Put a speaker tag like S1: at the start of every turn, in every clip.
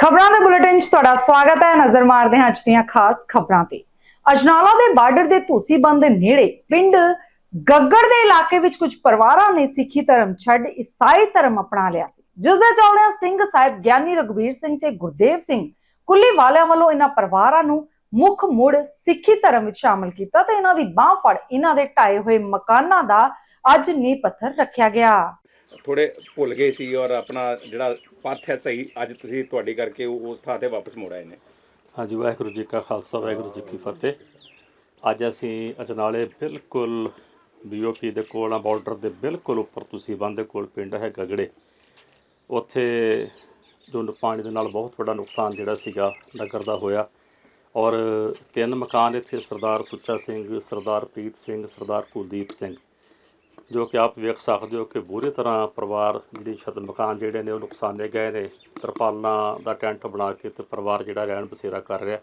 S1: ਖਬਰਾਂ ਦੇ ਬੁਲੇਟਿਨ 'ਚ ਤੁਹਾਡਾ ਸਵਾਗਤ ਹੈ। ਨਜ਼ਰ ਮਾਰਦੇ ਹਾਂ ਅੱਜ ਦੀਆਂ ਖਾਸ ਖਬਰਾਂ ਤੇ। ਅਜਨਾਲਾ ਦੇ ਬਾਰਡਰ ਦੇ ਧੂਸੀਬੰਦ ਨੇੜੇ ਪਿੰਡ ਗੱਗੜ ਦੇ ਇਲਾਕੇ ਵਿੱਚ ਕੁਝ ਪਰਿਵਾਰਾਂ ਨੇ ਸਿੱਖੀ ਧਰਮ ਛੱਡ ਈਸਾਈ ਧਰਮ ਅਪਣਾ ਲਿਆ ਸੀ। ਜਿਸ ਦੇ ਚੱਲਦਿਆਂ ਸਿੰਘ ਸਾਹਿਬ ਗਿਆਨੀ ਰਘਬੀਰ ਸਿੰਘ ਤੇ ਗੁਰਦੇਵ ਸਿੰਘ ਕੁੱਲੀ ਵਾਲਿਆਂ ਵੱਲੋਂ ਇਹਨਾਂ ਪਰਿਵਾਰਾਂ ਨੂੰ ਮੁੱਖ ਮੁੜ ਸਿੱਖੀ ਧਰਮ ਵਿੱਚ ਸ਼ਾਮਲ ਕੀਤਾ ਤੇ ਇਹਨਾਂ ਦੀ ਬਾਹ ਫੜ ਇਹਨਾਂ ਦੇ ਢਾਏ ਹੋਏ ਮਕਾਨਾਂ ਦਾ ਅੱਜ ਨੀਂਹ ਪੱਥਰ ਰੱਖਿਆ ਗਿਆ।
S2: ਥੋੜੇ ਭੁੱਲ ਗਏ ਸੀ ਔਰ ਆਪਣਾ ਜਿਹੜਾ ਪੰਥ ਹੈ ਸਹੀ, ਅੱਜ ਤੁਸੀਂ ਤੁਹਾਡੀ ਕਰਕੇ ਉਹ- ਉਸ ਥਾਂ ਤੇ ਵਾਪਸ ਮੁੜ ਆਏ ਨੇ।
S3: ਹਾਂਜੀ, ਵਾਹਿਗੁਰੂ ਜੀ ਕਾ ਖਾਲਸਾ, ਵਾਹਿਗੁਰੂ ਜੀ ਕੀ ਫਤਿਹ। ਅੱਜ ਅਸੀਂ ਅਜਨਾਲੇ ਬਿਲਕੁਲ ਬੀਓਪੀ ਦੇ ਕੋਲ ਆ ਬਾਰਡਰ ਦੇ ਬਿਲਕੁਲ ਉੱਪਰ ਤੁਸੀਂ ਬੰਦ ਕੋਲ ਪਿੰਡ ਹੈ ਗਗੜੇ। ਉੱਥੇ ਜੋ ਪਾਣੀ ਦੇ ਨਾਲ ਬਹੁਤ ਵੱਡਾ ਨੁਕਸਾਨ ਜਿਹੜਾ ਸੀਗਾ, ਨਗਰ ਦਾ ਹੋਇਆ। ਔਰ ਤਿੰਨ ਮਕਾਨ ਇੱਥੇ ਸਰਦਾਰ ਸੁੱਚਾ ਸਿੰਘ, ਸਰਦਾਰ ਪ੍ਰੀਤ ਸਿੰਘ, ਸਰਦਾਰ ਕੁਲਦੀਪ ਸਿੰਘ। ਜੋ ਕਿ ਆਪ ਵੇਖ ਸਕਦੇ ਹੋ ਕਿ ਬੁਰੀ ਤਰ੍ਹਾਂ ਪਰਿਵਾਰ ਜਿਹੜੀ ਛੱਤ ਮਕਾਨ ਜਿਹੜੇ ਨੇ ਉਹ ਨੁਕਸਾਨੇ ਗਏ ਨੇ। ਤਰਪਾਲਾਂ ਦਾ ਟੈਂਟ ਬਣਾ ਕੇ ਤੇ ਪਰਿਵਾਰ ਜਿਹੜਾ ਰਹਿਣ ਬਸੇਰਾ ਕਰ ਰਿਹਾ।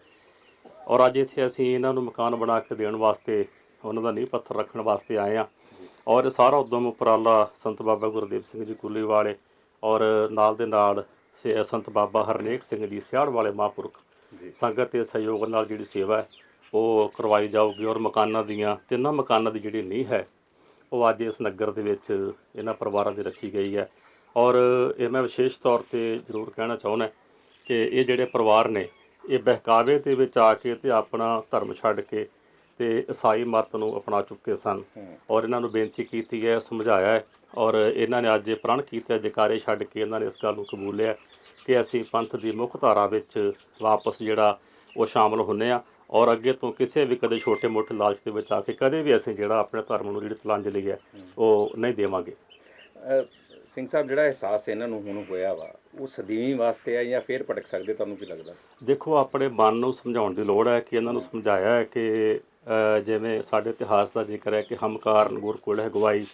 S3: ਔਰ ਅੱਜ ਇੱਥੇ ਅਸੀਂ ਇਹਨਾਂ ਨੂੰ ਮਕਾਨ ਬਣਾ ਕੇ ਦੇਣ ਵਾਸਤੇ ਉਹਨਾਂ ਦਾ ਨੀਂਹ ਪੱਥਰ ਰੱਖਣ ਵਾਸਤੇ ਆਏ ਆ ਔਰ ਇਹ ਸਾਰਾ ਉਦਮ ਉਪਰਾਲਾ ਸੰਤ ਬਾਬਾ ਗੁਰਦੇਵ ਸਿੰਘ ਜੀ ਕੁੱਲੀ ਵਾਲੇ ਔਰ ਨਾਲ ਦੇ ਨਾਲ ਸੰਤ ਬਾਬਾ ਹਰਨੇਕ ਸਿੰਘ ਜੀ ਸਿਆੜ ਵਾਲੇ ਮਹਾਂਪੁਰਖ ਸੰਗਤ ਦੇ ਸਹਿਯੋਗ ਨਾਲ ਜਿਹੜੀ ਸੇਵਾ ਹੈ ਉਹ ਕਰਵਾਈ ਜਾਊਗੀ। ਔਰ ਮਕਾਨਾਂ ਦੀਆਂ ਤਿੰਨਾਂ ਮਕਾਨਾਂ ਦੀ ਜਿਹੜੀ ਨੀਂਹ ਹੈ ਉਹ ਅੱਜ ਇਸ ਨਗਰ ਦੇ ਵਿੱਚ ਇਹਨਾਂ ਪਰਿਵਾਰਾਂ ਦੀ ਰੱਖੀ ਗਈ ਹੈ। ਔਰ ਇਹ ਮੈਂ ਵਿਸ਼ੇਸ਼ ਤੌਰ ਤੇ ਜ਼ਰੂਰ ਕਹਿਣਾ ਚਾਹੁੰਦਾ ਕਿ ਇਹ ਜਿਹੜੇ ਪਰਿਵਾਰ ਨੇ, ਇਹ ਬਹਿਕਾਵੇ ਦੇ ਵਿੱਚ ਆ ਕੇ ਤੇ ਆਪਣਾ ਧਰਮ ਛੱਡ ਕੇ ਤੇ ਈਸਾਈ ਮਤ ਨੂੰ ਅਪਣਾ ਚੁੱਕੇ ਸਨ। ਔਰ ਇਹਨਾਂ ਨੂੰ ਬੇਨਤੀ ਕੀਤੀ ਹੈ, ਸਮਝਾਇਆ ਹੈ। ਔਰ ਇਹਨਾਂ ਨੇ ਅੱਜ ਇਹ ਪ੍ਰਣ ਕੀਤਾ, ਜਕਾਰੇ ਛੱਡ ਕੇ ਇਹਨਾਂ ਨੇ ਇਸ ਗੱਲ ਨੂੰ ਕਬੂਲਿਆ ਕਿ ਅਸੀਂ ਪੰਥ ਦੀ ਮੁੱਖ ਧਾਰਾ ਵਿੱਚ ਵਾਪਸ ਜਿਹੜਾ ਉਹ ਸ਼ਾਮਲ ਹੁੰਨੇ ਆ। ਔਰ ਅੱਗੇ ਤੋਂ ਕਿਸੇ ਵੀ ਕਦੇ ਛੋਟੇ-ਮੋਟੇ ਲਾਲਚ ਦੇ ਵਿੱਚ ਆ ਕੇ ਕਦੇ ਵੀ ਅਸੀਂ ਜਿਹੜਾ ਆਪਣੇ ਧਰਮ ਨੂੰ ਜਿਹੜੀ ਤਲਾਂਜਲੀ ਹੈ ਉਹ ਨਹੀਂ ਦੇਵਾਂਗੇ।
S2: ਸਿੰਘ ਸਾਹਿਬ ਜਿਹੜਾ ਅਹਿਸਾਸ ਇਹਨਾਂ ਨੂੰ ਹੁਣ ਹੋਇਆ ਵਾ ਉਹ ਸਦੀਵੀ ਵਾਸਤੇ ਆ ਜਾਂ ਫੇਰ ਭਟਕ ਸਕਦੇ? ਤੁਹਾਨੂੰ ਕੀ ਲੱਗਦਾ?
S3: ਦੇਖੋ ਆਪਣੇ ਮਨ ਨੂੰ ਸਮਝਾਉਣ ਦੀ ਲੋੜ ਹੈ ਕਿ ਇਹਨਾਂ ਨੂੰ ਸਮਝਾਇਆ ਹੈ ਕਿ ਜਿਵੇਂ ਸਾਡੇ ਇਤਿਹਾਸ ਦਾ ਜ਼ਿਕਰ ਹੈ ਕਿ ਹਮਕਾਰ ਗੁਰਕੁਲ ਹੈ ਗਵਾਈ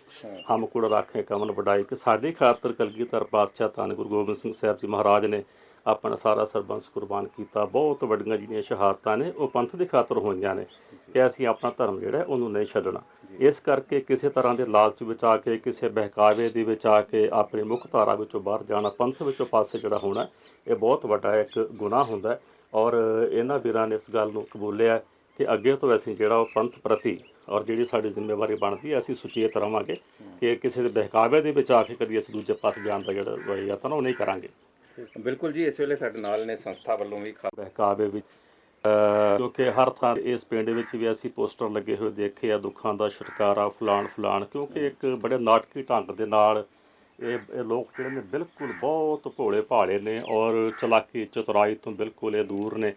S3: ਹਮ ਕੁੜ ਰਾਖੇ ਕਮਨ ਵਡਾਈ ਕਿ ਸਾਡੀ ਖਾਤਰ ਕਲਗੀਧਰ ਪਾਤਸ਼ਾਹ ਧੰਨ ਗੁਰੂ ਗੋਬਿੰਦ ਸਿੰਘ ਸਾਹਿਬ ਜੀ ਮਹਾਰਾਜ ਨੇ ਆਪਣਾ ਸਾਰਾ ਸਰਬੰਸ ਕੁਰਬਾਨ ਕੀਤਾ। ਬਹੁਤ ਵੱਡੀਆਂ ਜਿਹੜੀਆਂ ਸ਼ਹਾਦਤਾਂ ਨੇ, ਉਹ ਪੰਥ ਦੀ ਖਾਤਰ ਹੋਈਆਂ ਨੇ ਕਿ ਅਸੀਂ ਆਪਣਾ ਧਰਮ ਜਿਹੜਾ ਉਹਨੂੰ ਨਹੀਂ ਛੱਡਣਾ। ਇਸ ਕਰਕੇ ਕਿਸੇ ਤਰ੍ਹਾਂ ਦੇ ਲਾਲਚ ਵਿੱਚ ਆ ਕੇ, ਕਿਸੇ ਬਹਿਕਾਵੇ ਦੇ ਵਿੱਚ ਆ ਕੇ, ਆਪਣੀ ਮੁੱਖ ਧਾਰਾ ਵਿੱਚੋਂ ਬਾਹਰ ਜਾਣਾ, ਪੰਥ ਵਿੱਚੋਂ ਪਾਸੇ ਜਿਹੜਾ ਹੋਣਾ, ਇਹ ਬਹੁਤ ਵੱਡਾ ਇੱਕ ਗੁਨਾਹ ਹੁੰਦਾ ਔਰ ਇਹਨਾਂ ਵੀਰਾਂ ਨੇ ਇਸ ਗੱਲ ਨੂੰ ਕਬੂਲਿਆ ਕਿ ਅੱਗੇ ਤੋਂ ਅਸੀਂ ਜਿਹੜਾ ਉਹ ਪੰਥ ਪ੍ਰਤੀ ਔਰ ਜਿਹੜੀ ਸਾਡੀ ਜ਼ਿੰਮੇਵਾਰੀ ਬਣਦੀ ਹੈ, ਅਸੀਂ ਸੁਚੇਤ ਰਵਾਂਗੇ ਕਿ ਕਿਸੇ ਦੇ ਬਹਿਕਾਵੇ ਦੇ ਵਿੱਚ ਆ ਕੇ ਕਦੀ ਅਸੀਂ ਦੂਜੇ ਪਾਸੇ ਜਾਣ ਦਾ ਜਿਹੜਾ ਯਤਨ ਉਹ ਨਹੀਂ ਕਰਾਂਗੇ।
S2: ਬਿਲਕੁਲ ਜੀ, ਇਸ ਵੇਲੇ ਸਾਡੇ ਨਾਲ ਨੇ ਸੰਸਥਾ ਵੱਲੋਂ ਵੀ ਖਾ-
S3: ਬਹਿਕਾਵੇ ਵਿੱਚ, ਅਹ ਕਿਉਂਕਿ ਹਰ ਥਾਂ ਇਸ ਪਿੰਡ ਵਿੱਚ ਵੀ ਅਸੀਂ ਪੋਸਟਰ ਲੱਗੇ ਹੋਏ ਦੇਖੇ ਆ, ਦੁੱਖਾਂ ਦਾ ਛੁਟਕਾਰਾ, ਫਲਾਣ ਫਲਾਣ, ਕਿਉਂਕਿ ਇੱਕ ਬੜੇ ਨਾਟਕੀ ਢੰਗ ਦੇ ਨਾਲ ਇਹ ਇਹ ਲੋਕ ਜਿਹੜੇ ਨੇ ਬਿਲਕੁਲ ਬਹੁਤ ਭੋਲੇ ਭਾਲੇ ਨੇ ਔਰ ਚਲਾਕੀ ਚਤੁਰਾਈ ਤੋਂ ਬਿਲਕੁਲ ਇਹ ਦੂਰ ਨੇ,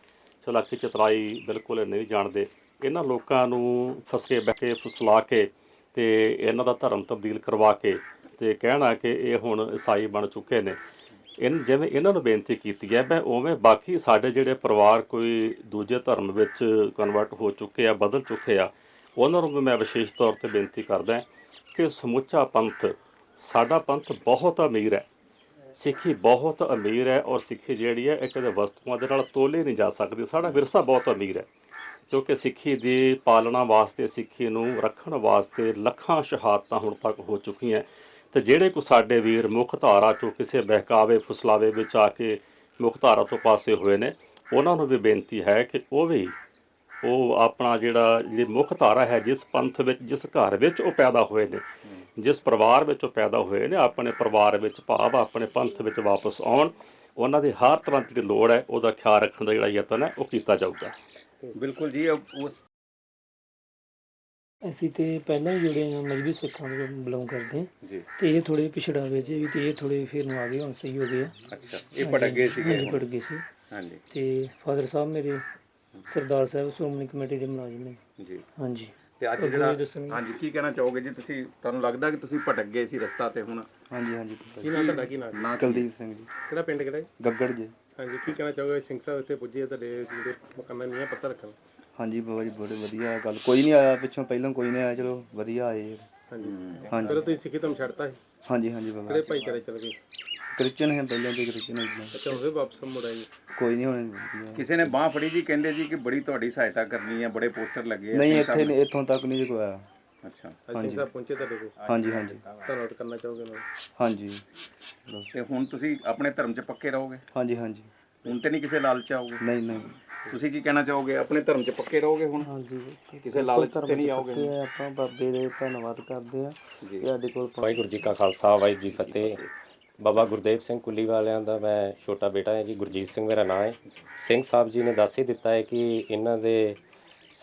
S3: ਚਲਾਕੀ ਚਤੁਰਾਈ ਬਿਲਕੁਲ ਨਹੀਂ ਜਾਣਦੇ। ਇਹਨਾਂ ਲੋਕਾਂ ਨੂੰ ਫਸਕੇ, ਬਹਿਕੇ, ਫੁਸਲਾ ਕੇ ਤੇ ਇਹਨਾਂ ਦਾ ਧਰਮ ਤਬਦੀਲ ਕਰਵਾ ਕੇ ਤੇ ਕਹਿਣਾ ਕਿ ਇਹ ਹੁਣ ਈਸਾਈ ਬਣ ਚੁੱਕੇ ਨੇ। ਇਨ, ਜਿਵੇਂ ਇਹਨਾਂ ਨੂੰ ਬੇਨਤੀ ਕੀਤੀ ਹੈ, ਮੈਂ ਉਵੇਂ ਬਾਕੀ ਸਾਡੇ ਜਿਹੜੇ ਪਰਿਵਾਰ ਕੋਈ ਦੂਜੇ ਧਰਮ ਵਿੱਚ ਕਨਵਰਟ ਹੋ ਚੁੱਕੇ ਆ, ਬਦਲ ਚੁੱਕੇ ਆ, ਉਹਨਾਂ ਨੂੰ ਵੀ ਮੈਂ ਵਿਸ਼ੇਸ਼ ਤੌਰ ਤੇ ਬੇਨਤੀ ਕਰਦਾ ਕਿ ਸਮੁੱਚਾ ਪੰਥ, ਸਾਡਾ ਪੰਥ ਬਹੁਤ ਅਮੀਰ ਹੈ। ਸਿੱਖੀ ਬਹੁਤ ਅਮੀਰ ਹੈ ਔਰ ਸਿੱਖੀ ਜਿਹੜੀ ਹੈ, ਇਹ ਕਦੇ ਵਸਤੂਆਂ ਦੇ ਨਾਲ ਤੋਲੇ ਨਹੀਂ ਜਾ ਸਕਦੀ, ਸਾਡਾ ਵਿਰਸਾ ਬਹੁਤ ਅਮੀਰ ਹੈ। ਕਿਉਂਕਿ ਸਿੱਖੀ ਦੀ ਪਾਲਣਾ ਵਾਸਤੇ, ਸਿੱਖੀ ਨੂੰ ਰੱਖਣ ਵਾਸਤੇ ਲੱਖਾਂ ਸ਼ਹਾਦਤਾਂ ਹੁਣ ਤੱਕ ਹੋ ਚੁੱਕੀਆਂ। ਤੇ ਜਿਹੜੇ ਕੋ ਸਾਡੇ ਵੀਰ ਮੁੱਖ ਧਾਰਾ ਚੋਂ ਕਿਸੇ ਬਹਿਕਾਵੇ ਫੁਸਲਾਵੇ ਵਿੱਚ ਆ ਕੇ ਮੁੱਖ ਧਾਰਾ ਤੋਂ ਪਾਸੇ ਹੋਏ ਨੇ, ਉਹਨਾਂ ਨੂੰ ਵੀ ਬੇਨਤੀ ਹੈ ਕਿ ਉਹ ਵੀ ਉਹ ਆਪਣਾ ਜਿਹੜਾ ਜਿਹੜੀ ਮੁੱਖ ਧਾਰਾ ਹੈ, ਜਿਸ ਪੰਥ ਵਿੱਚ, ਜਿਸ ਘਰ ਵਿੱਚ ਉਹ ਪੈਦਾ ਹੋਏ ਨੇ, ਜਿਸ ਪਰਿਵਾਰ ਵਿੱਚ ਉਹ ਪੈਦਾ ਹੋਏ ਨੇ, ਆਪਣੇ ਪਰਿਵਾਰ ਵਿੱਚ ਭਾਵ ਆਪਣੇ ਪੰਥ ਵਿੱਚ ਵਾਪਸ ਆਉਣ, ਉਹਨਾਂ ਦੀ ਹਰ ਤਰ੍ਹਾਂ ਦੀ ਜਿਹੜੀ ਲੋੜ ਹੈ, ਉਹਦਾ ਖਿਆਲ ਰੱਖਣ ਦਾ ਜਿਹੜਾ ਯਤਨ ਹੈ, ਉਹ ਕੀਤਾ ਜਾਊਗਾ।
S2: ਬਿਲਕੁਲ ਜੀ ਉਸ
S4: ਅਸੀਂ ਤੇ ਪਹਿਲਾਂ ਹੀ ਜਿਹੜੇ ਆ ਮਜਬੀ ਸਿੱਖਾਂ ਨੂੰ ਬਿਲੋਂਗ ਕਰਦੇ ਹਾਂ।
S2: ਜੀ।
S4: ਤੇ ਇਹ ਥੋੜੇ ਪਿਛੜਾ ਵੇ ਜੇ ਵੀ ਤੇ ਇਹ ਥੋੜੇ ਫਿਰ ਨੂੰ ਆ ਗਏ ਹੁਣ ਸਹੀ ਹੋ ਗਏ ਆ।
S2: ਅੱਛਾ ਇਹ ਭਟਕ ਗਏ ਸੀਗੇ
S4: ਹਾਂਜੀ ਭਟਕ ਗਏ ਸੀ।
S2: ਹਾਂਜੀ।
S4: ਤੇ ਫਾਦਰ ਸਾਹਿਬ ਮੇਰੇ ਸਰਦਾਰ ਸਾਹਿਬ ਸ਼੍ਰੋਮਣੀ ਕਮੇਟੀ ਦੇ ਮੁਲਾਜ਼ਮ ਨੇ।
S2: ਜੀ।
S4: ਹਾਂਜੀ।
S2: ਤੇ ਅੱਜ ਜਿਹੜਾ। ਹਾਂਜੀ ਕੀ ਕਹਿਣਾ ਚਾਹੋਗੇ? ਜੀ ਤੁਸੀਂ ਤੁਹਾਨੂੰ ਲੱਗਦਾ ਕਿ ਤੁਸੀਂ ਭਟਕ ਗਏ ਸੀ ਰਸਤਾ ਤੇ ਹੁਣ?
S5: ਹਾਂਜੀ ਹਾਂਜੀ
S6: ਕੀ ਨਾਮ ਤੁਹਾਡਾ? ਕੀ ਨਾਮ
S2: ਨਾ
S5: ਕੁਲਦੀਪ ਸਿੰਘ ਜੀ।
S6: ਕਿਹੜਾ ਪਿੰਡ ਕਿਹੜਾ?
S5: ਗੱਗੜ ਜੀ।
S6: ਹਾਂਜੀ ਕੀ ਕਹਿਣਾ ਚਾਹੋਗੇ? ਸਿੰਘ ਸਾਹਿਬ ਇੱਥੇ ਪੁੱਜੇ ਤੁਹਾਡੇ ਜਿਹੜੇ ਮਕਾਨਾਂ ਨੀਆਂ ਪੱਤਰ ਰੱਖਣ।
S5: ਹਾਂਜੀ ਬਾਬਾ ਜੀ ਬੜੇ ਵਧੀਆ ਗੱਲ। ਕੋਈ ਨਹੀਂ ਆਇਆ ਪਿੱਛੋਂ ਪਹਿਲਾਂ ਕੋਈ ਨਹੀਂ ਆਇਆ ਚਲੋ ਵਧੀਆ ਆਏ।
S6: ਹਾਂਜੀ।
S5: ਹਾਂਜੀ।
S6: ਫਿਰ ਤੁਸੀਂ ਸਿੱਖੀ ਧਰਮ ਛੱਡਤਾ ਸੀ?
S5: ਹਾਂਜੀ ਹਾਂਜੀ ਬਾਬਾ।
S6: ਕਿਹੜੇ ਭਾਈਚਾਰੇ ਚਲ ਗਏ?
S5: ਕ੍ਰਿਸਚਨ ਹੈ ਪਹਿਲਾਂ ਤੇ ਕ੍ਰਿਸਚਨ ਹੈ ਜੀ।
S6: ਅੱਛਾ ਫਿਰ ਵਾਪਸ ਮੁੜ ਆਏ।
S5: ਕੋਈ ਨਹੀਂ ਹੁਣ ਵਧੀਆ।
S2: ਕਿਸੇ ਨੇ ਬਾਹ ਫੜੀ ਜੀ ਕਹਿੰਦੇ ਜੀ ਕਿ ਬੜੀ ਤੁਹਾਡੀ ਸਹਾਇਤਾ ਕਰਨੀ ਹੈ ਬੜੇ ਪੋਸਟਰ ਲੱਗੇ ਆ
S5: ਨਹੀਂ ਇੱਥੇ ਨਹੀਂ ਇੱਥੋਂ ਤੱਕ ਨਹੀਂ ਜੀ ਕੋਈ ਆਇਆ।
S2: ਅੱਛਾ।
S5: ਹਾਂਜੀ।
S6: ਸਾਹਿਬ ਪਹੁੰਚੇ ਤੁਹਾਡੇ ਕੋਲ।
S5: ਹਾਂਜੀ ਹਾਂਜੀ।
S6: ਧੰਨਵਾਦ ਕਰਨਾ ਚਾਹੋਗੇ
S5: ਹਾਂਜੀ।
S2: ਤੇ ਹੁਣ ਤੁਸੀਂ ਆਪਣੇ ਧਰਮ 'ਚ ਪੱਕੇ ਰਹੋਗੇ?
S5: ਹਾਂਜੀ ਹਾਂਜੀ।
S2: ਹੁਣ ਤੇ ਨਹੀਂ ਕਿਸੇ ਲਾਲਚ ਆਓਗੇ?
S5: ਨਹੀਂ ਨਹੀਂ।
S2: ਤੁਸੀਂ ਕੀ ਕਹਿਣਾ ਚਾਹੋਗੇ? ਆਪਣੇ ਧਰਮ 'ਚ ਪੱਕੇ ਰਹੋਗੇ ਹੁਣ?
S4: ਹਾਂਜੀ
S2: ਕਿਸੇ ਲਾਲਚ ਤੇ ਨਹੀਂ ਆਓਗੇ
S4: ਤੇ ਆਪਾਂ ਬਾਬੇ ਦੇ ਧੰਨਵਾਦ ਕਰਦੇ ਆ
S2: ਜੀ।
S4: ਕਿ ਸਾਡੇ ਕੋਲ
S7: ਵਾਹਿਗੁਰੂ ਜੀ ਕਾ ਖਾਲਸਾ ਵਾਹਿਗੁਰੂ ਜੀ ਫਤਿਹ। ਬਾਬਾ ਗੁਰਦੇਵ ਸਿੰਘ ਕੁੱਲੀ ਵਾਲਿਆਂ ਦਾ ਮੈਂ ਛੋਟਾ ਬੇਟਾ ਹੈ ਜੀ ਗੁਰਜੀਤ ਸਿੰਘ ਮੇਰਾ ਨਾਮ ਹੈ। ਸਿੰਘ ਸਾਹਿਬ ਜੀ ਨੇ ਦੱਸ ਹੀ ਦਿੱਤਾ ਹੈ ਕਿ ਇਹਨਾਂ ਦੇ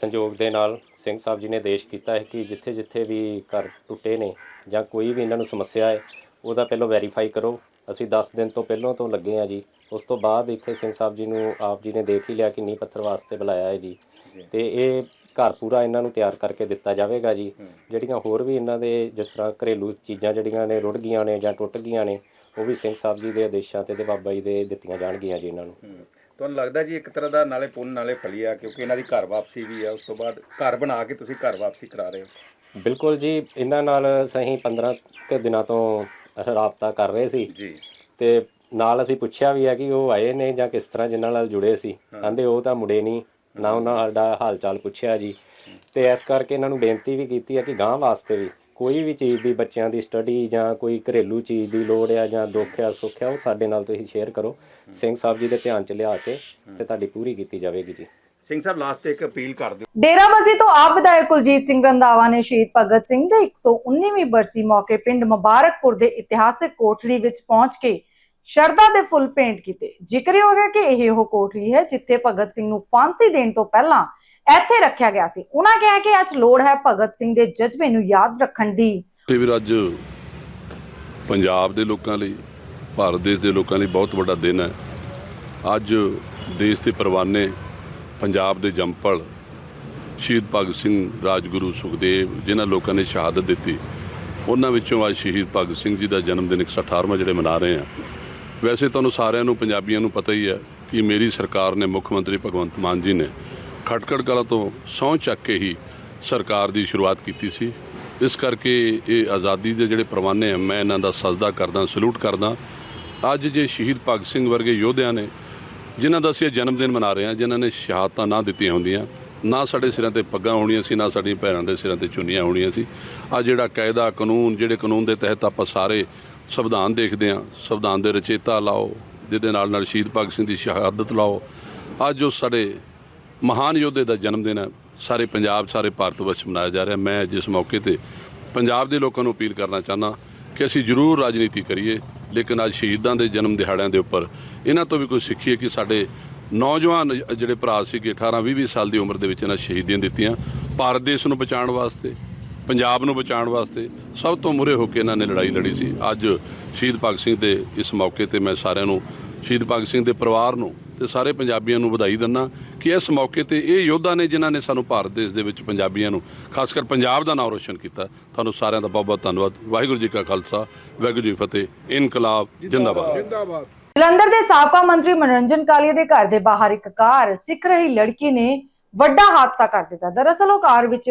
S7: ਸੰਯੋਗ ਦੇ ਨਾਲ ਸਿੰਘ ਸਾਹਿਬ ਜੀ ਨੇ ਆਦੇਸ਼ ਕੀਤਾ ਹੈ ਕਿ ਜਿੱਥੇ ਜਿੱਥੇ ਵੀ ਘਰ ਟੁੱਟੇ ਨੇ ਜਾਂ ਕੋਈ ਵੀ ਇਹਨਾਂ ਨੂੰ ਸਮੱਸਿਆ ਹੈ ਉਹਦਾ ਪਹਿਲਾਂ ਵੈਰੀਫਾਈ ਕਰੋ। ਅਸੀਂ 10 ਦਿਨ ਤੋਂ ਪਹਿਲਾਂ ਤੋਂ ਲੱਗੇ ਆ ਜੀ। ਉਸ ਤੋਂ ਬਾਅਦ ਇੱਥੇ ਸਿੰਘ ਸਾਹਿਬ ਜੀ ਨੂੰ ਆਪ ਜੀ ਨੇ ਦੇਖ ਹੀ ਲਿਆ ਕਿ ਨੀਂਹ ਪੱਥਰ ਵਾਸਤੇ ਬੁਲਾਇਆ ਹੈ ਜੀ। ਤੇ ਇਹ ਘਰ ਪੂਰਾ ਇਹਨਾਂ ਨੂੰ ਤਿਆਰ ਕਰਕੇ ਦਿੱਤਾ ਜਾਵੇਗਾ ਜੀ। ਜਿਹੜੀਆਂ ਹੋਰ ਵੀ ਇਹਨਾਂ ਦੇ ਜਿਸ ਤਰ੍ਹਾਂ ਘਰੇਲੂ ਚੀਜ਼ਾਂ ਜਿਹੜੀਆਂ ਨੇ ਰੁੜ ਗਈਆਂ ਨੇ ਜਾਂ ਟੁੱਟ ਗਈਆਂ ਨੇ ਉਹ ਵੀ ਸਿੰਘ ਸਾਹਿਬ ਜੀ ਦੇ ਆਦੇਸ਼ਾਂ ਤੇ ਤੇ ਬਾਬਾ ਜੀ ਦੇ ਦਿੱਤੀਆਂ ਜਾਣਗੀਆਂ ਜੀ ਇਹਨਾਂ ਨੂੰ।
S2: ਤੁਹਾਨੂੰ ਲੱਗਦਾ ਜੀ ਇੱਕ ਤਰ੍ਹਾਂ ਦਾ ਨਾਲੇ ਪੁੰਨ ਨਾਲੇ ਫਲੀਆ ਕਿਉਂਕਿ ਇਹਨਾਂ ਦੀ ਘਰ ਵਾਪਸੀ ਵੀ ਆ ਉਸ ਤੋਂ ਬਾਅਦ ਘਰ ਬਣਾ ਕੇ ਤੁਸੀਂ ਘਰ ਵਾਪਸੀ ਕਰਾ ਰਹੇ ਹੋ?
S7: ਬਿਲਕੁਲ ਜੀ ਇਹਨਾਂ ਨਾਲ ਸਹੀ 15 ਕੁ ਦਿਨਾਂ ਤੋਂ ਰਾਬਤਾ ਕਰ ਰਹੇ ਸੀ।
S2: ਜੀ।
S7: ਤੇ ਨਾਲ ਅਸੀਂ ਪੁੱਛਿਆ ਵੀ ਹੈ ਕਿ ਉਹ ਆਏ ਨੇ ਜਾਂ ਕਿਸ ਤਰ੍ਹਾਂ ਜਿਨ੍ਹਾਂ ਨਾਲ ਜੁੜੇ ਸੀ। ਕਹਿੰਦੇ ਉਹ ਤਾਂ ਮੁੜੇ ਨਹੀਂ ਨਾ ਉਹਨਾਂ ਸਾਡਾ ਹਾਲ ਚਾਲ ਪੁੱਛਿਆ ਜੀ। ਤੇ ਇਸ ਕਰਕੇ ਇਹਨਾਂ ਨੂੰ ਬੇਨਤੀ ਵੀ ਕੀਤੀ ਹੈ ਕਿ ਗਾਂ ਵਾਸਤੇ ਵੀ ਕੋਈ ਵੀ ਚੀਜ਼ ਦੀ ਬੱਚਿਆਂ ਦੀ ਸਟੱਡੀ ਜਾਂ ਕੋਈ ਘਰੇਲੂ ਚੀਜ਼ ਦੀ ਲੋੜ ਆ ਜਾਂ ਦੁੱਖ ਆ ਸੁੱਖ ਆ ਉਹ ਸਾਡੇ ਨਾਲ ਤੁਸੀਂ ਸ਼ੇਅਰ ਕਰੋ। ਸਿੰਘ ਸਾਹਿਬ ਜੀ ਦੇ ਧਿਆਨ ਚ ਲਿਆ ਕੇ ਤੇ ਤੁਹਾਡੀ ਪੂਰੀ ਕੀਤੀ ਜਾਵੇਗੀ ਜੀ।
S2: ਸਿੰਘ ਸਾਹਿਬ ਲਾਸਟ ਤੇ ਇੱਕ ਅਪੀਲ ਕਰ ਦਿਓ।
S1: ਡੇਰਾਬੱਸੀ ਤੋਂ ਆਪ ਵਿਧਾਇਕ ਕੁਲਜੀਤ ਸਿੰਘ ਰੰਧਾਵਾ ਨੇ ਸ਼ਹੀਦ ਭਗਤ ਸਿੰਘ ਦੇ 119ਵੀਂ ਬਰਸੀ ਮੌਕੇ ਪਿੰਡ ਮੁਬਾਰਕਪੁਰ ਦੇ ਇਤਿਹਾਸਕ ਕੋਠੜੀ ਵਿੱਚ ਪਹੁੰਚ ਕੇ ਸ਼ਰਧਾ ਦੇ ਫੁੱਲ ਭੇਂਟ ਕੀਤੇ। ਜ਼ਿਕਰਯੋਗ ਹੈ ਕਿ ਇਹ ਉਹ ਕੋਠੜੀ ਹੈ ਜਿੱਥੇ ਭਗਤ ਸਿੰਘ ਨੂੰ ਫਾਂਸੀ ਦੇਣ ਤੋਂ ਪਹਿਲਾਂ ਇੱਥੇ ਰੱਖਿਆ ਗਿਆ ਸੀ। ਉਹਨਾਂ ਕਿਹਾ ਕਿ ਅੱਜ ਲੋੜ ਹੈ ਭਗਤ ਸਿੰਘ ਦੇ ਜਜ਼ਬੇ ਨੂੰ ਯਾਦ ਰੱਖਣ ਦੀ।
S8: ਤੇ ਵੀਰ ਅੱਜ ਪੰਜਾਬ ਦੇ ਲੋਕਾਂ ਲਈ ਭਾਰਤ ਦੇਸ਼ ਦੇ ਲੋਕਾਂ ਲਈ ਬਹੁਤ ਵੱਡਾ ਦਿਨ ਹੈ। ਅੱਜ ਦੇਸ਼ ਦੇ ਪਰਵਾਨੇ ਪੰਜਾਬ ਦੇ ਜੰਪਲ ਸ਼ਹੀਦ ਭਗਤ ਸਿੰਘ ਰਾਜਗੁਰੂ ਸੁਖਦੇਵ, ਜਿਨ੍ਹਾਂ ਲੋਕਾਂ ਨੇ ਸ਼ਹਾਦਤ ਦਿੱਤੀ, ਉਹਨਾਂ ਵਿੱਚੋਂ ਅੱਜ ਸ਼ਹੀਦ ਭਗਤ ਸਿੰਘ ਜੀ ਦਾ ਜਨਮ ਦਿਨ 118ਵਾਂ ਜਿਹੜੇ ਮਨਾ ਰਹੇ ਆ ਵੈਸੇ ਤੁਹਾਨੂੰ ਸਾਰਿਆਂ ਨੂੰ, ਪੰਜਾਬੀਆਂ ਨੂੰ ਪਤਾ ਹੀ ਹੈ ਕਿ ਮੇਰੀ ਸਰਕਾਰ ਨੇ, ਮੁੱਖ ਮੰਤਰੀ ਭਗਵੰਤ ਮਾਨ ਜੀ ਨੇ ਖਟਕੜ ਕਲਾਂ ਤੋਂ ਸਹੁੰ ਚੱਕ ਕੇ ਹੀ ਸਰਕਾਰ ਦੀ ਸ਼ੁਰੂਆਤ ਕੀਤੀ ਸੀ। ਇਸ ਕਰਕੇ ਇਹ ਆਜ਼ਾਦੀ ਦੇ ਜਿਹੜੇ ਪਰਵਾਨੇ ਆ, ਮੈਂ ਇਹਨਾਂ ਦਾ ਸਜਦਾ ਕਰਦਾ, ਸਲੂਟ ਕਰਦਾ। ਅੱਜ ਜੇ ਸ਼ਹੀਦ ਭਗਤ ਸਿੰਘ ਵਰਗੇ ਯੋਧਿਆਂ ਨੇ ਜਿਨ੍ਹਾਂ ਦਾ ਅਸੀਂ ਇਹ ਜਨਮ ਦਿਨ ਮਨਾ ਰਹੇ ਹਾਂ, ਜਿਨ੍ਹਾਂ ਨੇ ਸ਼ਹਾਦਤਾਂ ਨਾ ਦਿੱਤੀਆਂ ਹੁੰਦੀਆਂ, ਨਾ ਸਾਡੇ ਸਿਰਾਂ ਤੇ ਪੱਗਾਂ ਹੋਣੀਆਂ ਸੀ, ਨਾ ਸਾਡੀਆਂ ਭੈਣਾਂ ਦੇ ਸਿਰਾਂ ਤੇ ਚੁੰਨੀਆਂ ਹੋਣੀਆਂ ਸੀ। ਆ ਜਿਹੜਾ ਕਾਇਦਾ ਕਾਨੂੰਨ, ਜਿਹੜੇ ਕਾਨੂੰਨ ਦੇ ਤਹਿਤ ਆਪਾਂ ਸਾਰੇ ਸੰਵਿਧਾਨ ਦੇਖਦੇ ਹਾਂ, ਸੰਵਿਧਾਨ ਦੇ ਰਚੇਤਾ ਲਾਓ, ਜਿਹਦੇ ਨਾਲ ਨਾਲ ਸ਼ਹੀਦ ਭਗਤ ਸਿੰਘ ਦੀ ਸ਼ਹਾਦਤ ਲਾਓ, ਅੱਜ ਜੋ ਸਾਡੇ ਮਹਾਨ ਯੋਧੇ ਦਾ ਜਨਮ ਦਿਨ ਹੈ। ਸਾਰੇ ਪੰਜਾਬ, ਸਾਰੇ ਭਾਰਤ ਵਿੱਚ ਮਨਾਇਆ ਜਾ ਰਿਹਾ। ਮੈਂ ਜਿਸ ਮੌਕੇ ਤੇ ਪੰਜਾਬ ਦੇ ਲੋਕਾਂ ਨੂੰ ਅਪੀਲ ਕਰਨਾ ਚਾਹੁੰਦਾ ਕਿ ਅਸੀਂ ਜ਼ਰੂਰ ਰਾਜਨੀਤੀ ਕਰੀਏ, ਲੇਕਿਨ ਅੱਜ ਸ਼ਹੀਦਾਂ ਦੇ ਜਨਮ ਦਿਹਾੜਿਆਂ ਦੇ ਉੱਪਰ ਇਹਨਾਂ ਤੋਂ ਵੀ ਕੁਝ ਸਿੱਖੀਏ ਕਿ ਸਾਡੇ ਨੌਜਵਾਨ ਜਿਹੜੇ ਭਰਾ ਸੀਗੇ 18 20 20 ਸਾਲ ਦੀ ਉਮਰ ਦੇ ਵਿੱਚ ਇਹਨਾਂ ਸ਼ਹੀਦੀਆਂ ਦਿੱਤੀਆਂ। ਭਾਰਤ ਦੇਸ਼ ਨੂੰ ਬਚਾਉਣ ਵਾਸਤੇ, ਪੰਜਾਬ ਨੂੰ ਬਚਾਉਣ ਵਾਸਤੇ ਸਭ ਤੋਂ ਮੁਰੇ ਹੋ ਕੇ ਇਹਨਾਂ ਨੇ ਲੜਾਈ ਲੜੀ ਸੀ। ਅੱਜ ਸ਼ਹੀਦ ਭਗਤ ਸਿੰਘ ਦੇ ਇਸ ਮੌਕੇ ਤੇ ਮੈਂ ਸਾਰਿਆਂ ਨੂੰ, ਸ਼ਹੀਦ ਭਗਤ ਸਿੰਘ ਦੇ ਪਰਿਵਾਰ ਨੂੰ ਤੇ ਸਾਰੇ ਪੰਜਾਬੀਆਂ ਨੂੰ ਵਧਾਈ ਦਿੰਦਾ ਕਿ ਇਸ ਮੌਕੇ ਤੇ ਇਹ ਯੋਧਾ ਨੇ ਜਿਨ੍ਹਾਂ ਨੇ ਸਾਨੂੰ ਭਾਰਤ ਦੇਸ਼ ਦੇ ਵਿੱਚ ਪੰਜਾਬੀਆਂ ਨੂੰ ਖਾਸ ਕਰ ਪੰਜਾਬ ਦਾ ਨਾਮ ਰੋਸ਼ਨ ਕੀਤਾ ਤੁਹਾਨੂੰ ਸਾਰਿਆਂ ਦਾ ਬਹੁਤ ਬਹੁਤ ਧੰਨਵਾਦ। ਵਾਹਿਗੁਰੂ ਜੀ ਕਾ ਖਾਲਸਾ ਵਾਹਿਗੁਰੂ ਜੀ ਫਤਿਹ ਇਨਕਲਾਬ ਜਿੰਦਾਬਾਦ।
S1: ਜਲੰਧਰ ਦੇ ਸਾਬਕਾ ਮੰਤਰੀ ਮਨੋਰੰਜਨ ਕਾਲੀਆ ਦੇ ਘਰ ਦੇ ਬਾਹਰ ਇੱਕ ਕਾਰ ਸਿੱਖ ਰਹੀ ਲੜਕੀ ਨੇ ਵੱਡਾ ਹਾਦਸਾ ਕਰ ਦਿੱਤਾ। ਦਰਅਸਲ ਉਹ ਕਾਰ ਵਿੱਚ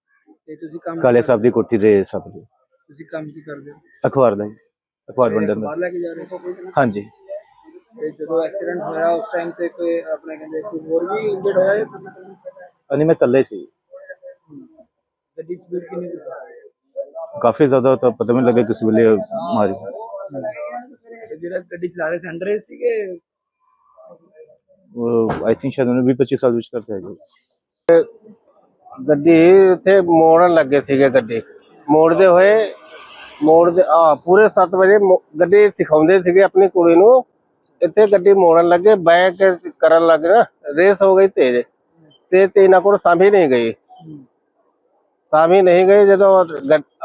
S9: ਤੇ ਤੁਸੀਂ ਕੰਮ
S10: ਕਾਲੇ ਸਾਹਿਬ ਦੀ ਕੋਠੀ ਦੇ ਸਾਹਮਣੇ
S9: ਤੁਸੀਂ ਕੰਮ ਕੀ ਕਰਦੇ ਹੋ?
S10: ਅਖਬਾਰ ਦਾ ਜੀ, ਅਖਬਾਰ ਵੰਡਰ ਦਾ।
S9: ਬਾਹਰ ਲੈ ਕੇ ਜਾ ਰਹੇ ਹੋ
S10: ਹਾਂਜੀ।
S9: ਤੇ ਜਦੋਂ ਐਕਸੀਡੈਂਟ ਹੋਇਆ ਉਸ ਟਾਈਮ ਤੇ ਕੋਈ ਆਪਣੇ ਕਹਿੰਦੇ ਕੋਈ ਹੋਰ ਵੀ ਇੰਜਰਡ ਹੋਇਆ ਜਾਂ ਤੁਸੀਂ ਇਕੱਲੇ?
S10: ਅ, ਨਹੀਂ ਮੈਂ ਇਕੱਲੇ ਸੀ।
S9: ਗੱਡੀ ਸਪੀਡ ਕਿੰਨੀ ਸੀ?
S10: ਕਾਫੀ ਜ਼ਿਆਦਾ ਤਾਂ ਪਤਾ ਨਹੀਂ ਲੱਗਾ ਕਿਸ ਵੇਲੇ ਮਾਰੀ।
S9: ਤੇ ਜਿਹੜਾ ਗੱਡੀ ਚਲਾ ਰਹੇ ਸੀ ਅੰਡਰ ਸੀਗੇ
S10: ਆਈ ਥਿੰਕ ਸ਼ਾਇਦ ਉਹਨੇ 20 25 ਸਾਲ ਵਿੱਚ ਕਰਤਾ ਹੈ ਜੀ।
S11: ਗੱਡੀ ਉੱਥੇ ਮੋੜਨ ਲੱਗੇ ਸੀਗੇ ਗੱਡੀ। ਮੋੜਦੇ ਹੋਏ ਮੋੜਦੇ ਆ ਪੂਰੇ 7 ਵਜੇ ਗੱਡੀ ਸਿਖਾਉਂਦੇ ਸੀਗੇ ਆਪਣੀ ਕੁੜੀ ਨੂੰ ਇੱਥੇ ਗੱਡੀ ਮੋੜਨ ਲੱਗੇ ਬੈਕ ਕਰਨ ਲੱਗੇ ਨਾ ਰੇਸ ਹੋ ਗਈ ਤੇਜ਼। ਤੇ ਤੇ ਇਹਨਾਂ ਕੋਲ ਸਾਂਭੀ ਨਹੀਂ ਗਈ। ਸਾਂਭੀ ਨਹੀਂ ਗਈ ਜਦੋਂ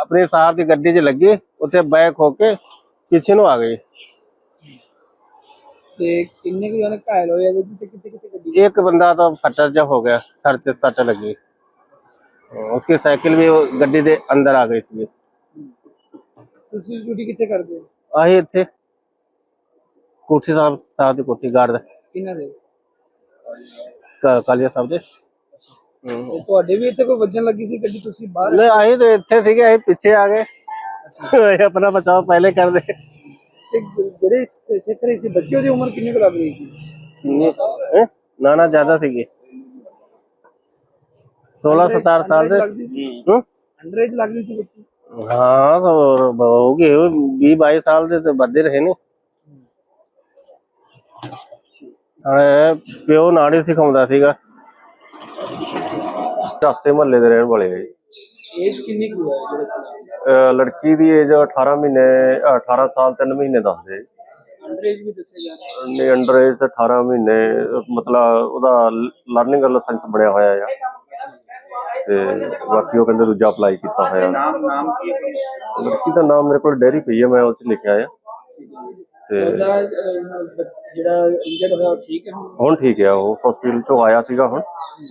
S11: ਆਪਣੇ ਸਾਹਿਬ ਦੀ ਗੱਡੀ 'ਚ ਲੱਗੀ ਉੱਥੇ ਬੈਕ ਹੋ ਕੇ ਪਿੱਛੇ ਨੂੰ ਆ ਗਈ।
S9: ਤੇ ਕਿੰਨੇ ਕੁ ਜਣੇ ਘਾਇਲ ਹੋਏ ਆ ਤੇ ਕਿੱਥੇ ਕਿੱਥੇ ਗੱਡੀ?
S11: ਇੱਕ ਬੰਦਾ ਤਾਂ ਫੱਟੜ ਜਾ ਹੋ ਗਿਆ ਸਰ ਤੇ ਸੱਟ ਲੱਗੀ। उसकी साइकिल भी वो गड्डी के अंदर आ गई थी
S9: ਤੁਸੀਂ ਡਿਊਟੀ ਕਿੱਥੇ ਕਰਦੇ ਹੋ
S11: ਆਹੀ ਇੱਥੇ ਕੋਠੀ ਸਾਹਿਬ ਸਾਹਿਬ ਦੀ ਕੋਠੀ ਗਾਰਡ
S9: ਕਿੰਨਾ ਦੇ
S11: ਕ- ਕਾਲੀਆ ਸਾਹਿਬ ਦੇ ਹੂੰ
S9: ਤੇ ਤੁਹਾਡੇ ਵੀ ਇੱਥੇ ਕੋਈ ਵੱਜਣ ਲੱਗੀ ਸੀ ਗੱਡੀ ਤੁਸੀਂ ਬਾਹਰ
S11: ਨਹੀਂ ਅਸੀਂ ਤੇ ਇੱਥੇ ਸੀਗੇ ਅਸੀਂ ਪਿੱਛੇ ਆ ਗਏ ਅਸੀਂ ਆਪਣਾ ਬਚਾਅ ਪਹਿਲੇ ਕਰਦੇ
S9: ਤੇ ਜਿਹੜੇ ਇਸ- ਸਿੱਖ ਰਹੇ ਸੀ ਬੱਚੇ ਦੀ ਉਮਰ ਕਿੰਨੀ ਕੁ ਲੱਗ ਰਹੀ ਸੀ
S11: ਨਹੀਂ, ਹੈਂ? ਨਾ ਨਾ ਜ਼ਿਆਦਾ ਸੀਗੇ 16 17 ਸਾਲ ਦੇ ਹੂੰ।
S9: ਸੀ ਬੱਚੀ।
S11: ਹਾਂ ਹੋਰ ਹੋ ਗਏ 20 22 ਸਾਲ ਦੇ ਤੇ ਵੱਧੇ ਰਹੇ ਨੇ। ਹਣੇ ਪਿਓ ਨਾੜੀ ਸਿਖਾਉਂਦਾ ਸੀਗਾ।
S10: ਹਫ਼ਤੇ ਮਹੱਲੇ ਦੇ ਰਹਿਣ ਵਾਲੇ ਆ ਜੀ।
S9: ਏਜ ਕਿੰਨੀ ਕੁ ਹੈ ਜਿਹੜੇ
S10: ਲੜਕੀ ਦੀ ਏਜ 18 ਮਹੀਨੇ ਅਹ 18 ਸਾਲ 3 ਮਹੀਨੇ ਦੱਸਦੇ
S9: ਅੰਡਰ ਏਜ ਵੀ ਦੱਸਿਆ ਜਾ ਰਿਹਾ।
S10: ਨੇ ਅੰਡਰ ਏਜ ਤੇ 18 ਮਹੀਨੇ ਮਤਲਬ ਉਹਦਾ ਲਰਨਿੰਗ ਲਾਇਸੈਂਸ ਬਣਿਆ ਹੋਇਆ ਆ। ਤੇ ਬਾਕੀ ਉਹ ਕਹਿੰਦੇ ਦੂਜਾ ਅਪਲਾਈ ਕੀਤਾ ਹੋਇਆ। ਨਾਮ ਨਾਮ ਕੀ ਲੜਕੀ ਦਾ ਨਾਮ ਮੇਰੇ ਕੋਲ ਡੈਰੀ ਪਈ ਹੈ ਮੈਂ ਉਹ ਚ ਲਿਖਿਆ ਆ। ਤੇ
S9: ਉਹਦਾ ਜਿਹੜਾ ਇੰਜਰਡ ਹੋਇਆ ਉਹ ਠੀਕ ਹੈ ਹੁਣ?
S10: ਹੁਣ ਠੀਕ ਹੈ ਉਹ ਹਸਪੀਟਲ ਚੋਂ ਆਇਆ ਸੀਗਾ ਹੁਣ।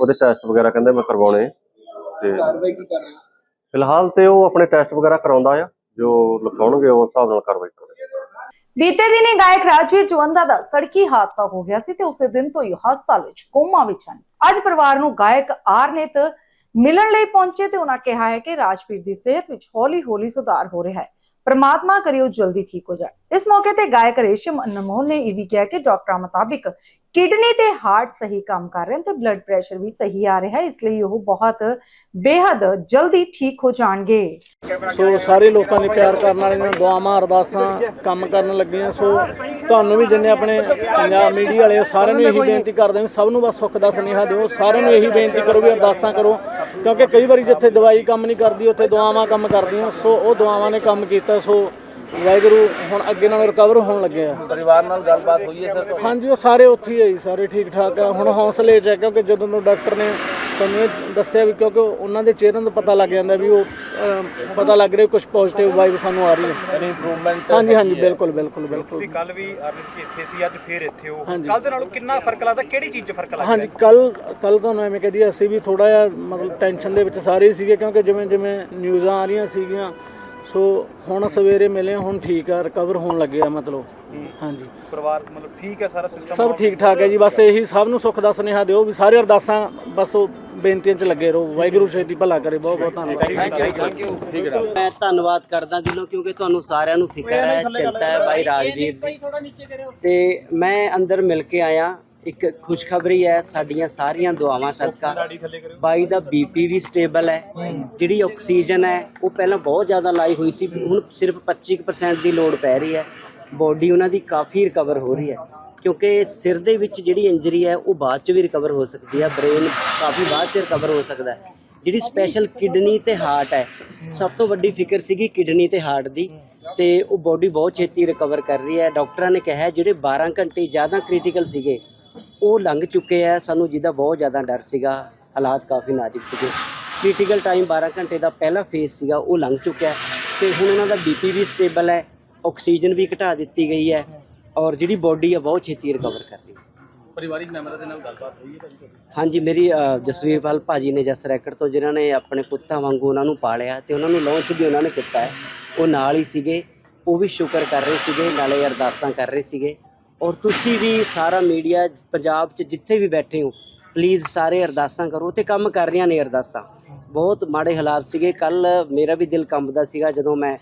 S10: ਉਹਦੇ ਟੈਸਟ ਵਗੈਰਾ ਕਹਿੰਦੇ ਮੈਂ ਕਰਵਾਉਣੇ ਤੇ
S9: ਕਾਰਵਾਈ ਕੀ ਕਰ ਰਹੇ ਹੋ?
S10: ਫਿਲਹਾਲ ਤੇ ਉਹ ਆਪਣੇ ਟੈਸਟ ਵਗੈਰਾ ਕਰਾਉਂਦਾ ਆ। ਜੋ ਲਿਖਾਉਣਗੇ ਉਸ ਹਿਸਾਬ ਨਾਲ ਕਾਰਵਾਈ ਕਰਾਂਗੇ
S1: ਬੀਤੇ ਦਿਨੀ ਗਾਇਕ ਰਾਜਵੀਰ ਜਵੰਦਾ ਦਾ ਸੜਕੀ ਹਾਦਸਾ ਹੋ ਗਿਆ ਸੀ ਤੇ ਉਸੇ ਦਿਨ ਤੋਂ ਹੀ ਉਹ ਹਸਪਤਾਲ ਵਿੱਚ ਕੋਮਾ ਵਿੱਚ ਹਨ। ਅੱਜ ਪਰਿਵਾਰ ਨੂੰ ਗਾਇਕ ਆਰਨੇਤ ਮਿਲਣ ਲਈ ਪਹੁੰਚੇ ਤੇ ਉਹਨਾਂ ਕਿਹਾ ਹੈ ਕਿ ਰਾਜਵੀਰ ਦੀ ਸਿਹਤ ਵਿੱਚ ਹੌਲੀ-ਹੌਲੀ ਸੁਧਾਰ ਹੋ ਰਿਹਾ ਹੈ। ਪ੍ਰਮਾਤਮਾ ਕਰੇ ਉਹ ਜਲਦੀ ਠੀਕ ਹੋ ਜਾਏ ਇਸ ਮੌਕੇ ਤੇ ਗਾਇਕ ਰੇਸ਼ਮ ਅਨਮੋਲ ਨੇ ਇਹ ਵੀ ਕਿਹਾ ਕਿ ਡਾਕਟਰਾਂ ਮੁਤਾਬਿਕ ਕਿਡਨੀ ਤੇ ਹਾਰਟ ਸਹੀ ਕੰਮ ਕਰ ਰਹੇ ਹਨ ਤੇ ਬਲੱਡ ਪ੍ਰੈਸ਼ਰ ਵੀ ਸਹੀ ਆ ਰਿਹਾ ਹੈ ਇਸ ਲਈ ਉਹ ਬਹੁਤ ਬੇहद ਜਲਦੀ ਠੀਕ ਹੋ ਜਾਣਗੇ।
S4: ਸੋ ਸਾਰੇ ਲੋਕਾਂ ਦੇ ਪਿਆਰ ਕਰਨ ਵਾਲੇ ਨੇ ਦੁਆਵਾਂ ਅਰਦਾਸਾਂ ਕੰਮ ਕਰਨ ਲੱਗੀਆਂ। ਸੋ ਤੁਹਾਨੂੰ ਵੀ ਜਿੰਨੇ ਆਪਣੇ ਪੰਜਾਬ ਮੀਡੀਆ ਵਾਲੇ ਹੋ, ਸਾਰਿਆਂ ਨੂੰ ਇਹੀ ਬੇਨਤੀ ਕਰਦੇ ਹਾਂ ਸਭ ਨੂੰ ਬਸ ਸੁੱਖ ਦਾ ਸੁਨੇਹਾ ਦਿਓ। ਸਾਰਿਆਂ ਨੂੰ ਇਹੀ ਬੇਨਤੀ ਕਰੋ ਵੀ ਅਰਦਾਸਾਂ ਕਰੋ ਕਿਉਂਕਿ ਕਈ ਵਾਰੀ ਜਿੱਥੇ ਦਵਾਈ ਕੰਮ ਨਹੀਂ ਕਰਦੀ ਉੱਥੇ ਦੁਆਵਾਂ ਕੰਮ ਕਰਦੀਆਂ। ਸੋ ਉਹ ਦੁਆਵਾਂ ਨੇ ਕੰਮ ਕੀਤਾ। ਸੋ ਵਾਹਿਗੁਰੂ ਹੁਣ ਅੱਗੇ ਨਾਲ ਰਿਕਵਰ ਹੋਣ ਲੱਗੇ ਆ।
S9: ਪਰਿਵਾਰ ਨਾਲ ਗੱਲਬਾਤ ਹੋਈ ਹੈ ਸਰ
S4: ਹਾਂਜੀ ਉਹ ਸਾਰੇ ਉੱਥੇ ਹੀ ਆ ਜੀ ਸਾਰੇ ਠੀਕ ਠਾਕ ਆ। ਹੁਣ ਹੌਸਲੇ 'ਚ ਆ ਕਿਉਂਕਿ ਜਦੋਂ ਤੋਂ ਡਾਕਟਰ ਨੇ ਸਾਨੂੰ ਇਹ ਦੱਸਿਆ ਵੀ ਕਿਉਂਕਿ ਉਹਨਾਂ ਦੇ ਚਿਹਰਿਆਂ ਤੋਂ ਪਤਾ ਲੱਗ ਜਾਂਦਾ ਵੀ ਉਹ ਅਮ, ਪਤਾ ਲੱਗ ਰਿਹਾ ਕੁਝ ਪੋਜ਼ਿਟਿਵ ਵਾਈਬ ਸਾਨੂੰ ਆ ਰਹੀ ਹੈ।
S9: ਇੰਪਰੂਵਮੈਂਟ
S4: ਹਾਂਜੀ ਹਾਂਜੀ ਬਿਲਕੁਲ ਬਿਲਕੁਲ ਬਿਲਕੁਲ
S6: ਤੁਸੀਂ ਕੱਲ ਵੀ ਅਰਨਿਤ ਜੀ ਇੱਥੇ ਸੀ ਅੱਜ ਫੇਰ ਇੱਥੇ ਹੋ।
S4: ਹਾਂਜੀ।
S6: ਕੱਲ ਦੇ ਨਾਲੋਂ ਕਿੰਨਾ ਫ਼ਰਕ ਲੱਗਦਾ ਕਿਹੜੀ ਚੀਜ਼ 'ਚ ਫ਼ਰਕ ਲੱਗਦਾ?
S4: ਹਾਂਜੀ ਕੱਲ ਕੱਲ ਤੁਹਾਨੂੰ ਐਵੇਂ ਕਹਦੀ ਅਸੀਂ ਵੀ ਥੋੜਾ ਜਿਹਾ ਮਤਲਬ ਟੈਨਸ਼ਨ ਦੇ ਵਿੱਚ ਸਾਰੇ ਹੀ ਸੀਗੇ ਕਿਉਂਕਿ ਜਿਵੇਂ ਜਿਵੇਂ ਨਿਊਜ਼ਾਂ ਆ ਰਹੀਆਂ ਸੀਗੀਆਂ ਸੋ ਹੁਣ ਸਵੇਰੇ ਮਿਲੇ ਹੁਣ ਠੀਕ ਆ ਰਿਕਵਰ ਹੋਣ ਲੱਗੇ ਆ ਮਤਲਬ। ਹਾਂਜੀ।
S6: ਪਰਿਵਾਰ ਮਤਲਬ ਠੀਕ ਹੈ ਸਾਰਾ ਸਿਸਟਮ
S4: ਸਭ ਠੀਕ ਠਾਕ ਹੈ ਜੀ ਬਸ ਇਹੀ ਸਭ ਨੂੰ ਸੁੱਖ ਦਾ ਸੁਨੇਹਾ ਦਿਓ ਵੀ ਸਾਰੇ ਅਰਦਾਸਾਂ ਬਸ ਉਹ ਬੇਨਤੀਆਂ 'ਚ ਲੱਗੇ ਰਹੋ। ਵਾਹਿਗੁਰੂ ਛੇਤੀ ਭਲਾ ਕਰੇ ਬਹੁਤ ਬਹੁਤ ਧੰਨਵਾਦ।
S12: ਮੈਂ ਧੰਨਵਾਦ ਕਰਦਾ ਦਿਲੋਂ ਕਿਉਂਕਿ ਤੁਹਾਨੂੰ ਸਾਰਿਆਂ ਨੂੰ ਫਿਕਰ ਹੈ ਚਿੰਤਾ ਹੈ ਬਾਈ ਰਾਜਵੀਰ ਦੀ। ਤੇ ਮੈਂ ਅੰਦਰ ਮਿਲ ਕੇ ਆਇਆ। ਇੱਕ ਖੁਸ਼ਖਬਰੀ ਹੈ ਸਾਡੀਆਂ ਸਾਰੀਆਂ ਦੁਆਵਾਂ ਸਦਕਾ। ਬਾਈ ਦਾ ਬੀਪੀ ਵੀ ਸਟੇਬਲ ਹੈ। ਜਿਹੜੀ ਆਕਸੀਜਨ ਹੈ, ਉਹ ਪਹਿਲਾਂ ਬਹੁਤ ਜ਼ਿਆਦਾ ਲਾਈ ਹੋਈ ਸੀ, ਹੁਣ ਸਿਰਫ 25% ਦੀ ਲੋਡ ਪੈ ਰਹੀ ਹੈ। ਬੋਡੀ ਉਹਨਾਂ ਦੀ ਕਾਫੀ ਰਿਕਵਰ ਹੋ ਰਹੀ ਹੈ। ਕਿਉਂਕਿ ਸਿਰ ਦੇ ਵਿੱਚ ਜਿਹੜੀ ਇੰਜਰੀ ਹੈ, ਉਹ ਬਾਅਦ ਚ ਵੀ ਰਿਕਵਰ ਹੋ ਸਕਦੀ ਹੈ। ਬ੍ਰੇਨ ਕਾਫੀ ਬਾਅਦ ਚ ਰਿਕਵਰ ਹੋ ਸਕਦਾ ਹੈ। ਜਿਹੜੀ ਸਪੈਸ਼ਲ ਕਿਡਨੀ ਤੇ ਹਾਰਟ ਹੈ, ਸਭ ਤੋਂ ਵੱਡੀ ਫਿਕਰ ਸੀਗੀ ਕਿਡਨੀ ਤੇ ਹਾਰਟ ਦੀ। ਤੇ ਉਹ ਬੋਡੀ ਬਹੁਤ ਛੇਤੀ ਰਿਕਵਰ ਕਰ ਰਹੀ ਹੈ। ਡਾਕਟਰਾਂ ਨੇ ਕਿਹਾ ਜਿਹੜੇ 12 ਘੰਟੇ ਜ਼ਿਆਦਾ ਕ੍ਰਿਟੀਕਲ ਸੀਗੇ ਉਹ ਲੰਘ ਚੁੱਕੇ ਆ। ਸਾਨੂੰ ਜਿਹਦਾ ਬਹੁਤ ਜ਼ਿਆਦਾ ਡਰ ਸੀਗਾ ਹਾਲਾਤ ਕਾਫੀ ਨਾਜ਼ੁਕ ਸੀਗੇ। ਕ੍ਰਿਟੀਕਲ ਟਾਈਮ 12 ਘੰਟੇ ਦਾ ਪਹਿਲਾ ਫੇਜ਼ ਸੀਗਾ ਉਹ ਲੰਘ ਚੁੱਕਿਆ। ਤੇ ਹੁਣ ਉਹਨਾਂ ਦਾ ਬੀਪੀ ਵੀ ਸਟੇਬਲ ਹੈ ਆਕਸੀਜਨ ਵੀ ਘਟਾ ਦਿੱਤੀ ਗਈ ਹੈ ਔਰ ਜਿਹੜੀ ਬੋਡੀ ਹੈ ਬਹੁਤ ਛੇਤੀ ਰਿਕਵਰ ਕਰ ਰਹੀ ਹੈ।
S9: ਪਰਿਵਾਰਿਕ ਮੈਂਬਰਾਂ ਦੇ ਨਾਲ ਗੱਲਬਾਤ ਹੋਈ ਹੈ ਤੁਹਾਡੀ?
S12: ਹਾਂਜੀ ਮੇਰੀ ਅ, ਜਸਵੀਰਪਾਲ ਭਾਜੀ ਨੇ ਜਸ ਰੈਕਟ ਤੋਂ ਜਿਨ੍ਹਾਂ ਨੇ ਆਪਣੇ ਪੁੱਤਾਂ ਵਾਂਗੂ ਉਹਨਾਂ ਨੂੰ ਪਾਲਿਆ ਤੇ ਉਹਨਾਂ ਨੂੰ ਲਾਂਚ ਵੀ ਉਹਨਾਂ ਨੇ ਕੀਤਾ ਹੈ। ਉਹ ਨਾਲ ਹੀ ਸੀਗੇ ਉਹ ਵੀ ਸ਼ੁਕਰ ਕਰ ਰਹੇ ਸੀਗੇ ਨਾਲੇ ਅਰਦਾਸਾਂ ਕਰ ਰਹੇ ਸੀਗੇ। ਔਰ ਤੁਸੀਂ ਵੀ ਸਾਰਾ ਮੀਡੀਆ ਪੰਜਾਬ 'ਚ ਜਿੱਥੇ ਵੀ ਬੈਠੇ ਹੋ ਪਲੀਜ਼ ਸਾਰੇ ਅਰਦਾਸਾਂ ਕਰੋ ਤੇ ਕੰਮ ਕਰ ਰਹੀਆਂ ਨੇ ਅਰਦਾਸਾਂ। ਬਹੁਤ ਮਾੜੇ ਹਾਲਾਤ ਸੀਗੇ। ਕੱਲ ਮੇਰਾ ਵੀ ਦਿਲ ਕੰਬਦਾ ਸੀਗਾ ਜਦੋਂ ਮੈਂ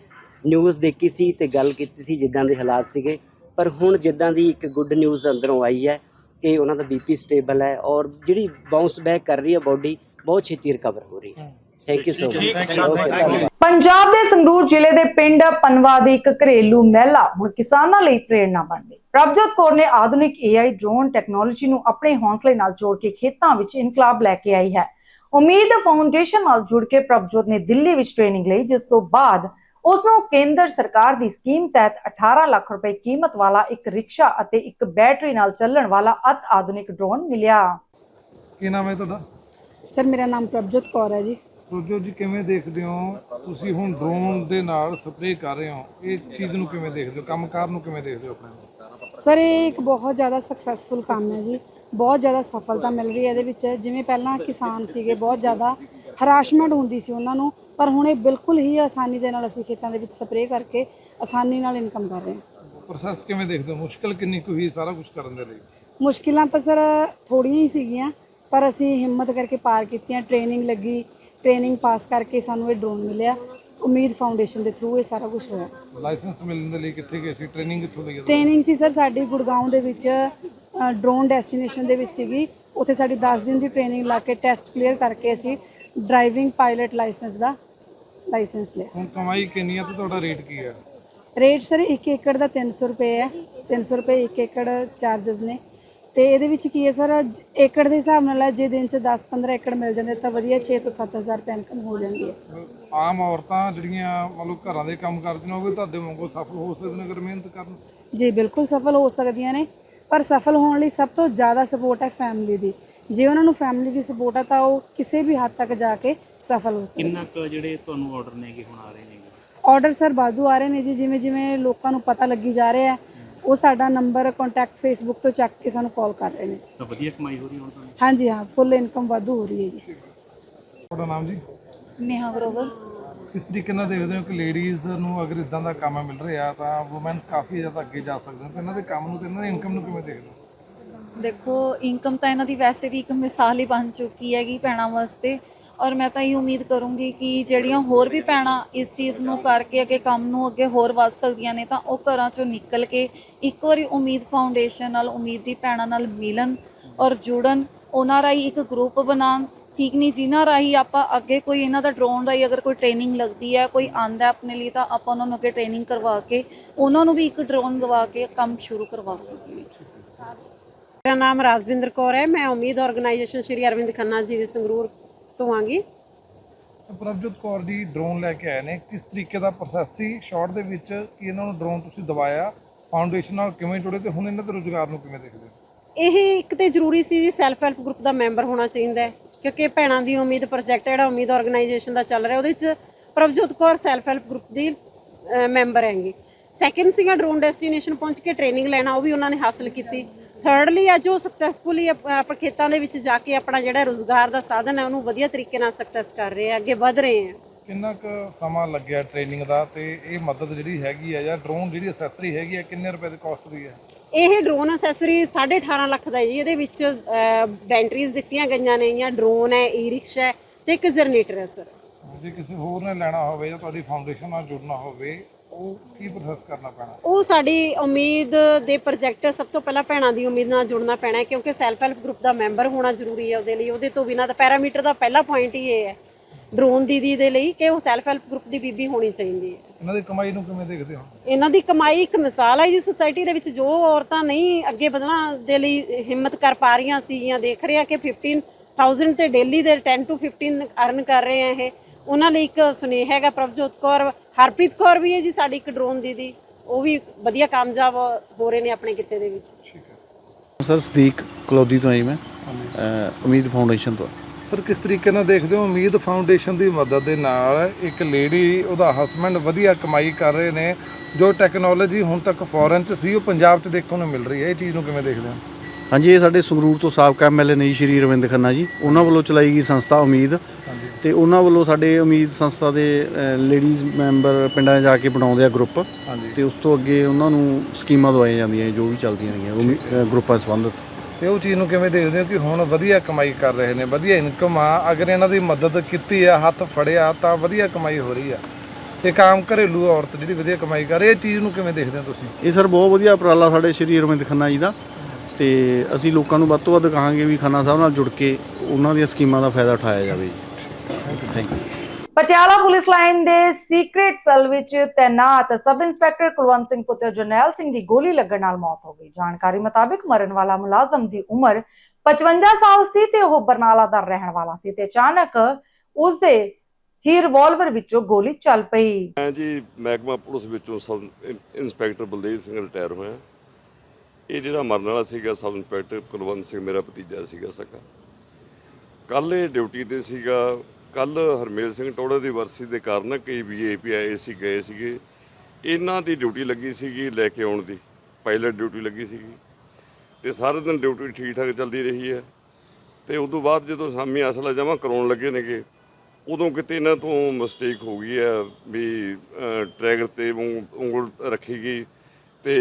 S12: ਨਿਊਜ਼ ਦੇਖੀ ਸੀ ਤੇ ਗੱਲ ਕੀਤੀ ਸੀ ਜਿੱਦਾਂ ਦੇ ਹਾਲਾਤ ਸੀਗੇ। ਪਰ ਹੁਣ ਜਿੱਦਾਂ ਦੀ ਇੱਕ ਗੁੱਡ ਨਿਊਜ਼ ਅੰਦਰੋਂ ਆਈ ਹੈ ਕਿ ਉਹਨਾਂ ਦਾ ਬੀਪੀ ਸਟੇਬਲ ਹੈ ਔਰ ਜਿਹੜੀ ਬਾਉਂਸ ਬੈਕ ਕਰ ਰਹੀ ਹੈ ਬਾਡੀ ਬਹੁਤ ਛੇਤੀ ਰਿਕਵਰ ਹੋ ਰਹੀ ਹੈ। Thank you so much
S1: Punjab ਦੇ ਸੰਗਰੂਰ ਜ਼ਿਲ੍ਹੇ ਦੇ ਪਿੰਡ ਪਨਵਾ ਦੀ ਇੱਕ ਘਰੇਲੂ ਮਹਿਲਾ ਹੁਣ ਕਿਸਾਨਾਂ ਲਈ ਪ੍ਰੇਰਣਾ ਬਣ ਗਈ। ਪ੍ਰਭਜੋਤ ਕੌਰ ਨੇ ਆਧੁਨਿਕ AI ਡਰੋਨ ਟੈਕਨੋਲੋਜੀ ਨੂੰ ਆਪਣੇ ਹੌਸਲੇ ਨਾਲ ਜੋੜ ਕੇ ਖੇਤਾਂ ਵਿੱਚ ਇਨਕਲਾਬ ਲੈ ਕੇ ਆਈ ਹੈ। ਉਮੀਦ ਫਾਊਂਡੇਸ਼ਨ ਨਾਲ ਜੁੜ ਕੇ ਪ੍ਰਭਜੋਤ ਨੇ ਦਿੱਲੀ ਵਿੱਚ ਟ੍ਰੇਨਿੰਗ ਲਈ ਜਿਸ ਤੋਂ ਬਾਅਦ ਉਸ ਨੂੰ ਕੇਂਦਰ ਸਰਕਾਰ ਦੀ ਸਕੀਮ ਤਹਿਤ 18 ਲੱਖ ਰੁਪਏ ਕੀਮਤ ਵਾਲਾ ਇੱਕ ਰਿਕਸ਼ਾ ਅਤੇ ਇੱਕ ਬੈਟਰੀ ਨਾਲ ਚੱਲਣ ਵਾਲਾ ਅਤ ਆਧੁਨਿਕ ਡਰੋਨ ਮਿਲਿਆ।
S6: ਕੀ ਨਾਮ ਹੈ ਤੁਹਾਡਾ?
S13: ਸਰ ਮੇਰਾ ਨਾਮ ਪ੍ਰਭਜੋਤ ਕੌਰ ਹੈ ਜੀ।
S6: ਰੋਜੋ ਜੀ ਕਿਵੇਂ ਦੇਖਦੇ ਹੋ? ਤੁਸੀਂ ਹੁਣ ਡਰੋਨ ਦੇ ਨਾਲ ਸਪਰੇਅ ਕਰ ਰਹੇ ਹੋ। ਇਹ ਚੀਜ਼ ਨੂੰ ਕਿਵੇਂ ਦੇਖਦੇ ਹੋ? ਕੰਮਕਾਰ ਨੂੰ ਕਿਵੇਂ ਦੇਖਦੇ ਹੋ ਆਪਣੇ?
S13: ਸਰ ਇਹ ਇੱਕ ਬਹੁਤ ਜ਼ਿਆਦਾ ਸਕਸੈਸਫੁਲ ਕੰਮ ਹੈ ਜੀ। ਬਹੁਤ ਜ਼ਿਆਦਾ ਸਫਲਤਾ ਮਿਲ ਰਹੀ ਹੈ ਇਹਦੇ ਵਿੱਚ। ਜਿਵੇਂ ਪਹਿਲਾਂ ਕਿਸਾਨ ਸੀਗੇ ਬਹੁਤ ਜ਼ਿਆਦਾ ਹਰਾਸ਼ਮੈਂਟ ਹੁੰਦੀ ਸੀ ਉਹਨਾਂ ਨੂੰ। ਪਰ ਹੁਣ ਇਹ ਬਿਲਕੁਲ ਹੀ ਆਸਾਨੀ ਦੇ ਨਾਲ ਅਸੀਂ ਖੇਤਾਂ ਦੇ ਵਿੱਚ ਸਪਰੇਅ ਕਰਕੇ ਆਸਾਨੀ ਨਾਲ ਇਨਕਮ ਕਰ ਰਹੇ ਹਾਂ।
S6: ਪ੍ਰੋਸੈਸ ਕਿਵੇਂ ਦੇਖਦੇ ਹੋ? ਮੁਸ਼ਕਲ ਕਿੰਨੀ ਕੁ ਹੋਈ? ਸਾਰਾ ਕੁਝ ਕਰਨ ਦੇ ਲਈ?
S13: ਮੁਸ਼ਕਿਲਾਂ ਤਾਂ ਸਰ ਥੋੜੀਆਂ ਹੀ ਸੀਗੀਆਂ ਪਰ ਅਸੀਂ ਹਿੰਮਤ ਕਰਕੇ ਪਾਰ ਕੀਤੀਆਂ ਟ੍ਰੇਨਿੰਗ ਲੱਗੀ। ਟ੍ਰੇਨਿੰਗ ਪਾਸ ਕਰਕੇ ਸਾਨੂੰ ਇਹ ਡਰੋਨ ਮਿਲਿਆ। ਉਮੀਦ ਫਾਊਂਡੇਸ਼ਨ ਦੇ ਥਰੂ ਇਹ ਸਾਰਾ ਕੁਝ ਹੋਇਆ।
S6: ਲਾਇਸੈਂਸ ਮਿਲਣ ਦੇ ਲਈ ਕਿੱਥੇ ਗਏ ਸੀ? ਟ੍ਰੇਨਿੰਗ ਕਿੱਥੋਂ ਲਈ
S13: ਟ੍ਰੇਨਿੰਗ ਸੀ ਸਰ ਸਾਡੀ ਗੁੜਗਾਉਂ ਦੇ ਵਿੱਚ ਡਰੋਨ ਡੈਸਟੀਨੇਸ਼ਨ ਦੇ ਵਿੱਚ ਸੀਗੀ। ਉੱਥੇ ਸਾਡੀ 10 ਦਿਨ ਦੀ ਟ੍ਰੇਨਿੰਗ ਲਾ ਕੇ ਟੈਸਟ ਕਲੀਅਰ ਕਰਕੇ ਅਸੀਂ ਡਰਾਈਵਿੰਗ ਪਾਇਲਟ ਲਾਇਸੈਂਸ ਦਾ ਲਾਇਸੈਂਸ ਲਿਆ।
S6: ਹੁਣ ਕਮਾਈ ਕਿੰਨੀ ਹੈ ਤੇ ਤੁਹਾਡਾ ਰੇਟ ਕੀ ਹੈ
S13: ਰੇਟ ਸਰ 1 ਏਕੜ ਦਾ 300 ਰੁਪਏ ਹੈ। 300 ਰੁਪਏ 1 ਏਕੜ ਚਾਰजेस ਨੇ। ਤੇ ਇਹਦੇ ਵਿੱਚ ਕੀ ਹੈ ਸਰ? ਏਕੜ ਦੇ ਹਿਸਾਬ ਨਾਲ ਜੇ ਦਿਨ ਚ 10-15 ਏਕੜ ਮਿਲ ਜਾਂਦੇ ਤਾਂ ਵਧੀਆ 6 ਤੋਂ 7000 ਰੁਪਏ ਇਨਕਮ ਹੋ ਜਾਂਦੀ ਹੈ।
S6: ਆਮ ਔਰਤਾਂ ਜਿਹੜੀਆਂ ਮਤਲਬ ਘਰਾਂ ਦੇ ਕੰਮ ਕਰਦੀਆਂ ਉਹ ਵੀ ਤੁਹਾਡੇ ਵਾਂਗੂ ਸਫਲ ਹੋ ਸਕਦੇ ਨੇ ਅਗਰ ਮਿਹਨਤ ਕਰਨ।
S13: ਜੀ ਬਿਲਕੁਲ ਸਫਲ ਹੋ ਸਕਦੀਆਂ ਨੇ ਪਰ ਸਫਲ ਹੋਣ ਲਈ ਸਭ ਤੋਂ ਜ਼ਿਆਦਾ ਸਪੋਰਟ ਹੈ ਫੈਮਿਲੀ ਦੀ। ਜੇ ਉਹਨਾਂ ਨੂੰ ਫੈਮਿਲੀ ਦੀ ਸਪੋਰਟ ਹੈ ਤਾਂ ਉਹ ਕਿਸੇ ਵੀ ਹੱਦ ਤੱਕ ਜਾ ਕੇ ਸਫਲ ਹੋ ਸਕਦੇ
S4: ਕਿੰਨਾ ਕੁ ਜਿਹੜੇ ਤੁਹਾਨੂੰ ਆਰਡਰ ਨੇ ਕਿ ਹੁਣ ਆ ਰਹੇ ਨੇ
S13: ਆਰਡਰ ਸਰ ਬਾਦੂ ਆ ਰਹੇ ਨੇ ਜੀ ਜਿਵੇਂ ਜਿਵੇਂ ਲੋਕਾਂ ਨੂੰ ਪਤਾ ਲੱਗੀ ਜਾ ਰਿਹਾ ਹੈ ਉਹ ਸਾਡਾ ਨੰਬਰ ਕੰਟੈਕਟ ਫੇਸਬੁੱਕ ਤੋਂ ਚੱਕ ਕੇ ਸਾਨੂੰ ਕਾਲ ਕਰ ਰਹੇ ਨੇ ਜੀ।
S4: ਤਾਂ ਵਧੀਆ ਕਮਾਈ ਹੋ ਰਹੀ ਹੁਣ ਤੁਹਾਨੂੰ?
S13: ਹਾਂਜੀ ਹਾਂ ਫੁੱਲ ਇਨਕਮ ਵਾਧੂ ਹੋ ਰਹੀ ਹੈ ਜੀ।
S6: ਤੁਹਾਡਾ ਨਾਮ ਜੀ?
S13: ਨੇਹਾ ਗਰੋਵਰ।
S6: ਕਿਸ ਤਰੀਕੇ ਨਾਲ ਦੇਖਦੇ ਹੋ ਕਿ ਲੇਡੀਜ਼ ਨੂੰ ਅਗਰ ਇਦਾਂ ਦਾ ਕੰਮ ਮਿਲ ਰਿਹਾ ਤਾਂ ਔਮਨ ਕਾਫੀ ਜ਼ਿਆਦਾ ਅੱਗੇ ਜਾ ਸਕਦੇ ਨੇ? ਤੇ ਇਹਨਾਂ ਦੇ ਕੰਮ ਨੂੰ ਤੇ ਇਹਨਾਂ ਦੀ ਇਨਕਮ ਨੂੰ ਕਿਵੇਂ ਦੇਖਦੇ ਹੋ?
S14: ਦੇਖੋ ਇਨਕਮ ਤਾਂ ਇਹਨਾਂ ਦੀ ਵੈਸੇ ਵੀ ਇੱਕ ਮਿਸਾਲ ਹੀ ਬਣ ਚੁੱਕੀ ਹੈਗੀ ਭੈਣਾਂ ਵਾਸਤੇ। ਔਰ ਮੈਂ ਤਾਂ ਇਹ ਉਮੀਦ ਕਰੂੰਗੀ ਕਿ ਜਿਹੜੀਆਂ ਹੋਰ ਵੀ ਭੈਣਾਂ ਇਸ ਚੀਜ਼ ਨੂੰ ਕਰਕੇ ਅੱਗੇ ਕੰਮ ਨੂੰ ਅੱਗੇ ਹੋਰ ਵੱਧ ਸਕਦੀਆਂ ਨੇ ਤਾਂ ਉਹ ਘਰਾਂ ਚੋਂ ਨਿਕਲ ਕੇ ਇੱਕ ਵਾਰੀ ਉਮੀਦ ਫਾਊਂਡੇਸ਼ਨ ਨਾਲ, ਉਮੀਦ ਦੀ ਭੈਣਾਂ ਨਾਲ ਮਿਲਣ ਔਰ ਜੁੜਨ, ਉਹਨਾਂ ਰਾਹੀਂ ਇੱਕ ਗਰੁੱਪ ਬਣਾਉਣ। ਠੀਕ ਨਹੀਂ, ਜਿਨ੍ਹਾਂ ਰਾਹੀਂ ਆਪਾਂ ਅੱਗੇ ਕੋਈ ਇਹਨਾਂ ਦਾ ਡਰੋਨ ਰਾਹੀਂ ਅਗਰ ਕੋਈ ਟ੍ਰੇਨਿੰਗ ਲੱਗਦੀ ਹੈ, ਕੋਈ ਆਂਦਾ ਆਪਣੇ ਲਈ ਤਾਂ ਆਪਾਂ ਉਹਨਾਂ ਨੂੰ ਅੱਗੇ ਟ੍ਰੇਨਿੰਗ ਕਰਵਾ ਕੇ, ਉਹਨਾਂ ਨੂੰ ਵੀ ਇੱਕ ਡਰੋਨ ਦਵਾ ਕੇ ਕੰਮ ਸ਼ੁਰੂ ਕਰਵਾ ਸਕੀਏ।
S15: ਮੇਰਾ ਨਾਮ ਰਾਜਵਿੰਦਰ ਕੌਰ ਹੈ, ਮੈਂ ਉਮੀਦ ਆਰਗੇਨਾਈਜੇਸ਼ਨ ਸ਼੍ਰੀ ਅਰਵਿੰਦ ਖੰਨਾ ਜੀ ਦੇ ਸੰਗਰੂਰ ਆਂਗੀ
S6: ਪ੍ਰਭਜੋਤ ਕੌਰ ਜੀ ਡਰੋਨ ਲੈ ਕੇ ਆਏ ਨੇ। ਕਿਸ ਤਰੀਕੇ ਦਾ ਪ੍ਰੋਸੈਸ ਸੀ? ਸ਼ਾਰਟ ਦੇ ਵਿੱਚ ਕਿ ਇਹਨਾਂ ਨੂੰ ਡਰੋਨ ਤੁਸੀਂ ਦਵਾਇਆ? ਫਾਊਂਡੇਸ਼ਨ ਨਾਲ ਕਿਵੇਂ ਜੁੜੇ ਤੇ ਹੁਣ ਇਹਨਾਂ ਦੇ ਰੋਜ਼ਗਾਰ ਨੂੰ ਕਿਵੇਂ ਦੇਖਦੇ ਹੋ?
S15: ਇਹ ਇੱਕ ਤੇ ਜ਼ਰੂਰੀ ਸੀ ਸੈਲਫ ਹੈਲਪ ਗਰੁੱਪ ਦਾ ਮੈਂਬਰ ਹੋਣਾ ਚਾਹੀਦਾ ਹੈ ਕਿਉਂਕਿ ਭੈਣਾਂ ਦੀ ਉਮੀਦ ਪ੍ਰੋਜੈਕਟ ਜਿਹੜਾ ਉਮੀਦ ਆਰਗੇਨਾਈਜੇਸ਼ਨ ਦਾ ਚੱਲ ਰਿਹਾ ਉਹਦੇ ਵਿੱਚ Prabhjot Kaur self help group ਦੀ ਮੈਂਬਰ ਹੈਗੀ। ਸੈਕੰਡ ਸੀਗਾ ਡਰੋਨ ਡੈਸਟੀਨੇਸ਼ਨ ਪਹੁੰਚ ਕੇ ਟ੍ਰੇਨਿੰਗ ਲੈਣਾ ਉਹ ਵੀ ਉਹਨਾਂ ਨੇ ਹਾਸਲ ਕੀਤੀ। ਥਰਡਲੀ ਅੱਜ ਉਹ ਸਕਸੈਸਫੁਲੀ ਆਪਣੇ ਖੇਤਾਂ ਦੇ ਵਿੱਚ ਜਾ ਕੇ ਆਪਣਾ ਜਿਹੜਾ ਰੋਜ਼ਗਾਰ ਦਾ ਸਾਧਨ ਹੈ ਉਹਨੂੰ ਵਧੀਆ ਤਰੀਕੇ ਨਾਲ ਸਕਸੈਸ ਕਰ ਰਹੇ ਆ ਅੱਗੇ ਵਧ ਰਹੇ ਆ।
S6: ਕਿੰਨਾ ਕੁ ਸਮਾਂ ਲੱਗਿਆ ਟ੍ਰੇਨਿੰਗ ਦਾ ਤੇ ਇਹ ਮਦਦ ਜਿਹੜੀ ਹੈਗੀ ਹੈ ਜਾਂ ਡਰੋਨ ਜਿਹੜੀ ਅਸੈਸਰੀ ਹੈਗੀ ਹੈ ਕਿੰਨੇ ਰੁਪਏ ਦੀ ਕਾਸਟ ਦੀ ਹੈ
S15: ਇਹ ਡਰੋਨ ਅਸੈਸਰੀ 18.5 ਲੱਖ ਦਾ ਜੀ ਇਹਦੇ ਵਿੱਚ ਬੈਟਰੀਜ਼ ਦਿੱਤੀਆਂ ਗਈਆਂ ਨੇ ਜਾਂ ਡਰੋਨ ਹੈ ਈ ਰਿਕਸ਼ਾ ਹੈ ਤੇ ਇੱਕ ਜਨਰੇਟਰ ਹੈ ਸਰ
S6: ਜੇ ਕਿਸੇ ਹੋਰ ਨੇ ਲੈਣਾ ਹੋਵੇ ਜਾਂ ਤੁਹਾਡੀ ਫਾਊਂਡੇਸ਼ਨ ਨਾਲ ਜੁੜਨਾ ਹੋਵੇ ਉਹ ਕੀ ਪ੍ਰੋਸੈਸ ਕਰਨਾ ਪੈਣਾ?
S15: ਉਹ ਸਾਡੀ ਉਮੀਦ ਦੇ ਪ੍ਰੋਜੈਕਟ ਸਭ ਤੋਂ ਪਹਿਲਾਂ ਭੈਣਾਂ ਦੀ ਉਮੀਦ ਨਾਲ ਜੁੜਨਾ ਪੈਣਾ ਹੈ ਕਿਉਂਕਿ ਸੈਲਫ ਹੈਲਪ ਗਰੁੱਪ ਦਾ ਮੈਂਬਰ ਹੋਣਾ ਜ਼ਰੂਰੀ ਹੈ ਉਹਦੇ ਲਈ। ਉਹਦੇ ਤੋਂ ਬਿਨਾਂ ਤਾਂ ਪੈਰਾਮੀਟਰ ਦਾ ਪਹਿਲਾ ਪੁਆਇੰਟ ਹੀ ਇਹ ਹੈ ਡਰੋਨ ਦੀਦੀ ਦੇ ਲਈ ਕਿ ਉਹ ਸੈਲਫ ਹੈਲਪ ਗਰੁੱਪ ਦੀ ਬੀਬੀ ਹੋਣੀ ਚਾਹੀਦੀ ਹੈ।
S6: ਇਹਨਾਂ ਦੀ ਕਮਾਈ ਨੂੰ ਕਿਵੇਂ ਦੇਖਦੇ ਹੋ?
S15: ਇਹਨਾਂ ਦੀ ਕਮਾਈ ਇੱਕ ਮਿਸਾਲ ਹੈ ਜੀ ਸੁਸਾਇਟੀ ਦੇ ਵਿੱਚ ਜੋ ਔਰਤਾਂ ਨਹੀਂ ਅੱਗੇ ਵਧਣਾ ਦੇ ਲਈ ਹਿੰਮਤ ਕਰ ਪਾ ਰਹੀਆਂ ਸੀ ਜਾਂ ਦੇਖ ਰਹੇ ਆ ਕਿ 15000 ਤੇ ਡੇਲੀ ਦੇ 10 ਟੂ 15 ਅਰਨ ਕਰ ਰਹੇ ਆ ਇਹ। ਉਹਨਾਂ ਲਈ ਇੱਕ ਸੁਨੇਹਾ ਹੈਗਾ ਪ੍ਰਭਜੋਤ ਕੌਰ ਹਰਪ੍ਰੀਤ ਕੌਰ ਵੀ ਹੈ ਜੀ ਸਾਡੀ ਇੱਕ ਡਰੋਨ ਦੀਦੀ। ਉਹ ਵੀ ਵਧੀਆ ਕਾਮਯਾਬ ਹੋ ਰਹੇ ਨੇ ਆਪਣੇ ਕਿੱਤੇ ਦੇ ਵਿੱਚ।
S16: ਸਰ ਸਦੀਕ ਕਲੌਦੀ ਤੋਂ ਆਈ ਮੈਂ। ਉਮੀਦ ਫਾਊਂਡੇਸ਼ਨ ਤੋਂ।
S6: ਸਰ ਕਿਸ ਤਰੀਕੇ ਨਾਲ ਦੇਖਦੇ ਹੋ? ਉਮੀਦ ਫਾਊਂਡੇਸ਼ਨ ਦੀ ਮਦਦ ਦੇ ਨਾਲ ਇੱਕ ਲੇਡੀ ਉਹਦਾ ਹਸਬੰਡ ਵਧੀਆ ਕਮਾਈ ਕਰ ਰਹੇ ਨੇ। ਜੋ ਟੈਕਨੋਲੋਜੀ ਹੁਣ ਤੱਕ ਫੋਰਨ ਚ ਸੀ ਉਹ ਪੰਜਾਬ ਚ ਦੇਖਣ ਨੂੰ ਮਿਲ ਰਹੀ ਹੈ। ਇਹ ਚੀਜ਼ ਨੂੰ ਕਿਵੇਂ ਦੇਖਦੇ ਹੋ?
S16: ਹਾਂਜੀ ਇਹ ਸਾਡੇ ਸੰਗਰੂਰ ਤੋਂ ਸਾਬਕਾ ਐਮਐਲਏ ਨੇ ਜੀ ਸ਼੍ਰੀ ਰਵਿੰਦਰ ਖੰਨਾ ਜੀ। ਉਹਨਾਂ ਵੱਲੋਂ ਚਲਾਈ ਗਈ ਸੰਸਥਾ ਉਮੀਦ। ਤੇ ਉਹਨਾਂ ਵੱਲੋਂ ਸਾਡੇ ਉਮੀਦ ਸੰਸਥਾ ਦੇ ਲੇਡੀਜ਼ ਮੈਂਬਰ ਪਿੰਡਾਂ 'ਚ ਜਾ ਕੇ ਬਣਾਉਂਦੇ ਆ ਗਰੁੱਪ
S6: ਹਾਂਜੀ।
S16: ਤੇ ਉਸ ਤੋਂ ਅੱਗੇ ਉਹਨਾਂ ਨੂੰ ਸਕੀਮਾਂ ਦਵਾਈਆਂ ਜਾਂਦੀਆਂ ਜੋ ਵੀ ਚੱਲਦੀਆਂ ਅਹ ਗਰੁੱਪਾਂ ਸੰਬੰਧਿਤ।
S6: ਤੇ ਉਹ ਚੀਜ਼ ਨੂੰ ਕਿਵੇਂ ਦੇਖਦੇ ਹੋ ਕਿ ਹੁਣ ਵਧੀਆ ਕਮਾਈ ਕਰ ਰਹੇ ਨੇ ਵਧੀਆ ਇਨਕਮ ਆ ਅਗਰ ਇਹਨਾਂ ਦੀ ਮਦਦ ਕੀਤੀ ਆ ਹੱਥ ਫੜਿਆ ਤਾਂ ਵਧੀਆ ਕਮਾਈ ਹੋ ਰਹੀ ਆ। ਇੱਕ ਆਮ ਘਰੇਲੂ ਔਰਤ ਜਿਹੜੀ ਵਧੀਆ ਕਮਾਈ ਕਰ ਰਹੀ ਹੈ ਇਹ ਚੀਜ਼ ਨੂੰ ਕਿਵੇਂ ਦੇਖਦੇ ਹੋ ਤੁਸੀਂ?
S16: ਇਹ ਸਰ ਬਹੁਤ ਵਧੀਆ ਉਪਰਾਲਾ ਸਾਡੇ ਸ਼੍ਰੀ ਅਰਵਿੰਦ ਖੰਨਾ ਜੀ ਦਾ। ਤੇ ਅਸੀਂ ਲੋਕਾਂ ਨੂੰ ਵੱਧ ਤੋਂ ਵੱਧ ਕਹਾਂਗੇ ਵੀ ਖੰਨਾ ਸਾਹਿਬ ਨਾਲ ਜੁੜ ਕੇ ਉਹਨਾਂ ਦੀਆਂ ਸਕੀਮਾਂ ਦਾ ਫਾਇਦਾ ਉਠਾਇਆ ਜਾਵੇ। ਜੀ thank you
S1: Patiala police line ਦੇ ਸੀਕ੍ਰੀਟ ਸੈੱਲ ਵਿੱਚ ਤੈਨਾਤ ਸਬ ਇੰਸਪੈਕਟਰ ਕੁਲਵੰਤ ਸਿੰਘ ਪੁੱਤਰ ਜਰਨੈਲ ਸਿੰਘ ਦੀ ਗੋਲੀ ਲੱਗਣ ਨਾਲ ਮੌਤ ਹੋ ਗਈ। ਜਾਣਕਾਰੀ ਮੁਤਾਬਿਕ ਮਰਨ ਵਾਲਾ ਮੁਲਾਜ਼ਮ ਦੀ ਉਮਰ 55 ਸਾਲ ਸੀ ਤੇ ਉਹ ਬਰਨਾਲਾ ਦਾ ਰਹਿਣ ਵਾਲਾ ਸੀ ਤੇ ਅਚਾਨਕ ਉਸ ਦੇ ਹੀ ਰਿਵਾਲਵਰ ਵਿੱਚੋਂ ਗੋਲੀ ਚੱਲ ਪਈ।
S17: ਮੈਂ ਜੀ ਮਹਿਕਮਾ ਪੁਲਿਸ ਵਿੱਚੋਂ sub inspector Baldev Singh retire ਹੋਇਆ। ਇਹ ਜਿਹੜਾ ਮਰਨ ਵਾਲਾ ਸੀਗਾ ਸਬ ਇੰਸਪੈਕਟਰ ਕੁਲਵੰਤ ਸਿੰਘ ਮੇਰਾ ਭਤੀਜਾ ਸੀਗਾ ਸਕਾ ਕੱਲ ਇਹ ਡਿਊਟੀ ਤੇ ਸੀਗਾ। ਕੱਲ ਹਰਮੇਲ ਸਿੰਘ ਟੋੜਾ ਦੀ ਵਰਸੀ ਦੇ ਕਾਰਨ ਕਈ ਵੀਏਪੀ ਆਏ ਸੀ ਗਏ ਸੀਗੇ। ਇਹਨਾਂ ਦੀ ਡਿਊਟੀ ਲੱਗੀ ਸੀਗੀ ਲੈ ਕੇ ਆਉਣ ਦੀ ਪਾਇਲਟ ਡਿਊਟੀ ਲੱਗੀ ਸੀਗੀ। ਤੇ ਸਾਰੇ ਦਿਨ ਡਿਊਟੀ ਠੀਕ ਠਾਕ ਚੱਲਦੀ ਰਹੀ ਹੈ। ਤੇ ਉਸ ਤੋਂ ਬਾਅਦ ਜਦੋਂ ਸਾਮੀ ਅਸਲਾ ਜਮ੍ਹਾਂ ਕਰਾਉਣ ਲੱਗੇ ਨੇਗੇ ਉਦੋਂ ਕਿਤੇ ਇਹਨਾਂ ਤੋਂ ਮਿਸਟੇਕ ਹੋ ਗਈ ਹੈ ਵੀ ਅਹ, ਟਰੈਗਰ ਤੇ ਉਂਗ- ਉਂਗਲ ਰੱਖੀ ਗਈ ਤੇ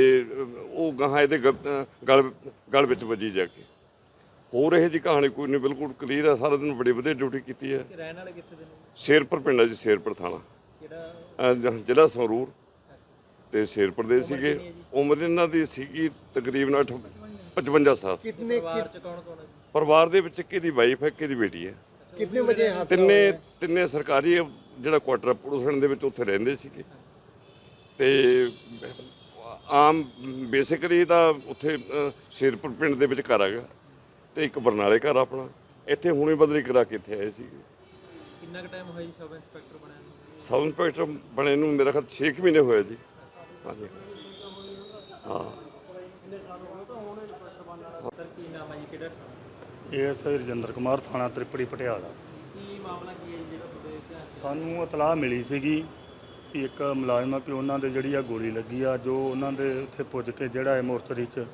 S17: ਉਹ ਗਾਹਾਂ ਇਹਦੇ ਗਲ ਗਲ ਵਿੱਚ ਵੱਜੀ ਜਾ ਕੇ। ਹੋਰ ਇਹ ਜੀ ਕਹਾਣੀ ਕੋਈ ਨਹੀਂ ਬਿਲਕੁਲ ਕਲੀਅਰ ਹੈ ਸਾਰਾ ਦਿਨ ਬੜੀ ਵਧੀਆ ਡਿਊਟੀ ਕੀਤੀ ਹੈ।
S18: ਰਹਿਣ ਵਾਲੇ ਕਿੱਥੇ ਦੇ ਨੇ?
S17: ਸ਼ੇਰਪੁਰ ਪਿੰਡ ਹੈ ਜੀ ਸ਼ੇਰਪੁਰ ਥਾਣਾ।
S18: ਕਿਹੜਾ?
S17: ਜ਼ਿਲ੍ਹਾ ਸੰਗਰੂਰ। ਤੇ ਸ਼ੇਰਪੁਰ ਦੇ ਸੀਗੇ। ਉਮਰ ਇਹਨਾਂ ਦੀ ਸੀਗੀ ਤਕਰੀਬਨ ਅੱਠ- 55 ਸਾਲ।
S18: ਕਿੰਨੇ ਪਰਿਵਾਰ
S17: ਦੇ ਵਿੱਚ ਇੱਕ ਇਹਦੀ ਵਾਈਫ ਹੈ ਇੱਕ ਇਹਦੀ ਬੇਟੀ ਹੈ।
S18: ਕਿੰਨੇ ਵਜੇ
S17: ਤਿੰਨੇ ਤਿੰਨੇ ਸਰਕਾਰੀ ਜਿਹੜਾ ਕੁਆਟਰ ਪੁਲਿਸ ਦੇ ਵਿੱਚ ਉੱਥੇ ਰਹਿੰਦੇ ਸੀਗੇ। ਤੇ ਆਮ ਬੇਸਿਕਲੀ ਤਾਂ ਉੱਥੇ ਸ਼ੇਰਪੁਰ ਪਿੰਡ ਦੇ ਵਿੱਚ ਘਰ ਹੈਗਾ। ਤੇ ਇੱਕ ਬਰਨਾਲੇ ਘਰ ਆਪਣਾ। ਇੱਥੇ ਹੁਣੇ ਬਦਲੀ ਕਰਾ ਕੇ ਇੱਥੇ ਆਏ ਸੀਗੇ
S18: ਕਿੰਨਾ ਕੁ ਟਾਈਮ ਹੋਇਆ ਜੀ ਸਬ ਇੰਸਪੈਕਟਰ ਬਣਿਆ ਨੂੰ?
S17: ਸਬ ਇੰਸਪੈਕਟਰ ਬਣੇ ਨੂੰ ਮੇਰਾ ਖਿਆਲ 6 ਮਹੀਨੇ ਹੋਏ ਜੀ। ਹਾਂਜੀ। ਹਾਂ।
S18: ਸਰ ਕੀ ਨਾਮ ਹੈ ਜੀ? ਕਿਹੜਾ ਥਾਣਾ?
S19: ਇਹ ਸਰ ਰਜਿੰਦਰ ਕੁਮਾਰ ਥਾਣਾ ਤ੍ਰਿਪੜੀ ਪਟਿਆਲਾ।
S18: ਕੀ ਮਾਮਲਾ ਕੀ ਹੈ ਜੀ ਜਿਹੜਾ ਤੁਹਾਡੇ ਧਿਆਨ
S19: ਸਾਨੂੰ ਇਤਲਾਹ ਮਿਲੀ ਸੀਗੀ ਕਿ ਇੱਕ ਮੁਲਾਜ਼ਮ ਆ ਕਿ ਉਹਨਾਂ ਦੇ ਜਿਹੜੀ ਆ ਗੋਲੀ ਲੱਗੀ ਆ ਜੋ ਉਹਨਾਂ ਦੇ ਉੱਥੇ ਪੁੱਜ ਕੇ ਜਿਹੜਾ ਹੈ ਮੋਰਚਰੀ 'ਚ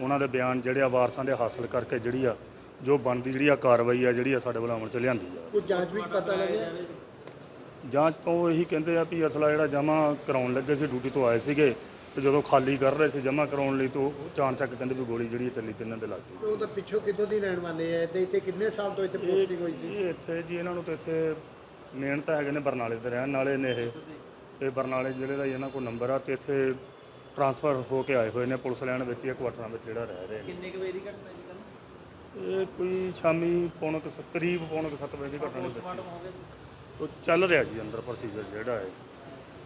S19: ਉਹਨਾਂ ਦੇ ਬਿਆਨ ਜਿਹੜੇ ਆ ਵਾਰਸਾਂ ਦੇ ਹਾਸਲ ਕਰਕੇ ਜਿਹੜੀ ਆ ਜੋ ਬਣਦੀ ਜਿਹੜੀ ਆ ਕਾਰਵਾਈ ਆ ਜਿਹੜੀ ਆ ਸਾਡੇ ਵੱਲੋਂ ਅਮਲ 'ਚ ਲਿਆਂਦੀ ਆ।
S18: ਕੋਈ ਜਾਂਚ ਵੀ ਪਤਾ ਲੱਗਿਆ
S19: ਜਾਂਚ ਤੋਂ ਇਹੀ ਕਹਿੰਦੇ ਆ ਵੀ ਅਸਲਾ ਜਿਹੜਾ ਜਮ੍ਹਾਂ ਕਰਾਉਣ ਲੱਗੇ ਸੀ ਡਿਊਟੀ ਤੋਂ ਆਏ ਸੀਗੇ ਤੇ ਜਦੋਂ ਖਾਲੀ ਕਰ ਰਹੇ ਸੀ ਜਮ੍ਹਾਂ ਕਰਾਉਣ ਲਈ ਤੋਂ ਚਾਣ ਚੱਕ ਕਹਿੰਦੇ ਵੀ ਗੋਲੀ ਜਿਹੜੀ ਚੱਲੀ ਤਿੰਨਾਂ ਦੇ ਲੱਗ। ਗਈ
S18: ਉਹ ਤਾਂ ਪਿੱਛੋਂ ਕਿੱਥੋਂ ਦੀ ਰਹਿਣ ਵਾਲੇ ਹੈ ਤੇ ਇੱਥੇ ਕਿੰਨੇ ਸਾਲ ਤੋਂ ਇੱਥੇ ਪੋਸਟਿੰਗ ਹੋਈ ਸੀ?
S19: ਇਹ ਇੱਥੇ ਜੀ ਇਹਨਾਂ ਨੂੰ ਤੇ ਇੱਥੇ ਮੇਨ ਤਾਂ ਹੈਗੇ ਨੇ ਬਰਨਾਲੇ ਦੇ ਰਹਿਣ ਵਾਲੇ ਨੇ ਇਹ। ਤੇ ਬਰਨਾਲੇ ਜ਼ਿਲ੍ਹੇ ਦਾ ਇਹਨਾਂ ਕੋਲ ਨੰਬਰ ਆ ਤੇ ਇੱਥੇ ਟਰਾਂਸਫਰ ਹੋ ਕੇ ਆਏ ਹੋਏ ਨੇ ਪੁਲਿਸ ਲਾਈਨ ਵਿੱਚ ਜਾਂ ਕੁਆਟਰਾਂ ਵਿੱਚ ਜਿਹੜਾ ਰਹਿ ਰਹੇ। ਨੇ
S18: ਕਿੰਨੇ ਕੁ ਵਜੇ ਦੀ ਘਟਨਾ ਜੀ ਕੱਲ
S19: ਇਹ ਕੋਈ ਸ਼ਾਮੀ ਪੌਣੇ ਕੁ ਸੱਤ- ਕਰੀਬ ਪੌਣੇ ਕੁ ਸੱਤ ਵਜੇ ਦੀ ਘਟਨਾ ਨੇ
S18: ਪੋਸਟਮਾਰਟਮ ਹੋ ਗਿਆ ਜੀ।
S19: ਉਹ ਚੱਲ ਰਿਹਾ ਜੀ ਅੰਦਰ ਪ੍ਰੋਸੀਜਰ ਜਿਹੜਾ ਹੈ।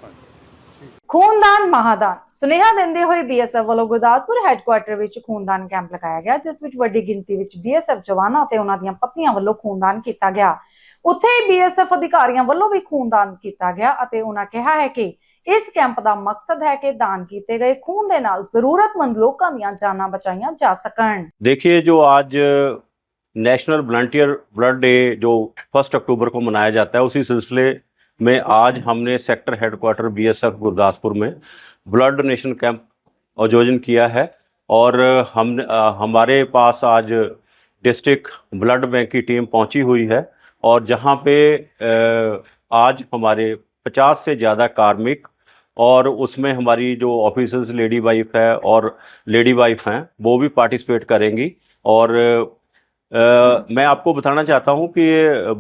S19: ਹਾਂਜੀ
S1: ਖੂਨਦਾਨ ਮਹਾਦਾਨ। ਸੁਨੇਹਾ ਦਿੰਦੇ ਹੋਏ ਬੀਐਸਐਫ ਵੱਲੋਂ ਗੁਰਦਾਸਪੁਰ ਹੈੱਡਕੁਆਰਟਰ ਵਿੱਚ ਖੂਨਦਾਨ ਕੈਂਪ ਲਗਾਇਆ ਗਿਆ ਜਿਸ ਵਿੱਚ ਵੱਡੀ ਗਿਣਤੀ ਵਿੱਚ ਬੀਐਸਐਫ ਜਵਾਨਾਂ ਅਤੇ ਉਹਨਾਂ ਦੀਆਂ ਪਤਨੀਆਂ ਵੱਲੋਂ ਖੂਨਦਾਨ ਕੀਤਾ ਗਿਆ। ਉੱਥੇ ਹੀ ਬੀਐਸਐਫ ਅਧਿਕਾਰੀਆਂ ਵੱਲੋਂ ਵੀ ਖੂਨਦਾਨ ਕੀਤਾ ਗਿਆ ਅਤੇ ਉਹਨਾਂ ਕਿਹਾ ਹੈ ਕਿ ਇਸ ਕੈਂਪ ਦਾ ਮਕਸਦ ਹੈ ਕਿ ਦਾਨ ਕੀਤੇ ਗਏ ਖੂਨ ਦੇ ਨਾਲ ਜ਼ਰੂਰਤਮੰਦ ਲੋਕਾਂ ਦੀਆਂ ਜਾਨਾਂ ਬਚਾਈਆਂ ਜਾ ਸਕਣ
S20: देखिए जो आज नेशनल वॉलंटियर ब्लड डे जो फर्स्ट अक्टूबर को मनाया जाता है उसी सिलसिले में आज हमने सेक्टर हेडक्वार्टर बीएसएफ गुरदासपुर में ब्लड डोनेशन कैंप आयोजन किया है और हम अ, हमारे पास आज डिस्ट्रिक्ट ब्लड बैंक की टीम पहुंची हुई है और जहां पे अ, आज हमारे 50 से ज़्यादा कार्मिक और उसमें हमारी जो ऑफिसर्स लेडी वाइफ है और लेडी वाइफ हैं वो भी पार्टिसिपेट करेंगी। और अ, मैं आपको बताना चाहता हूँ कि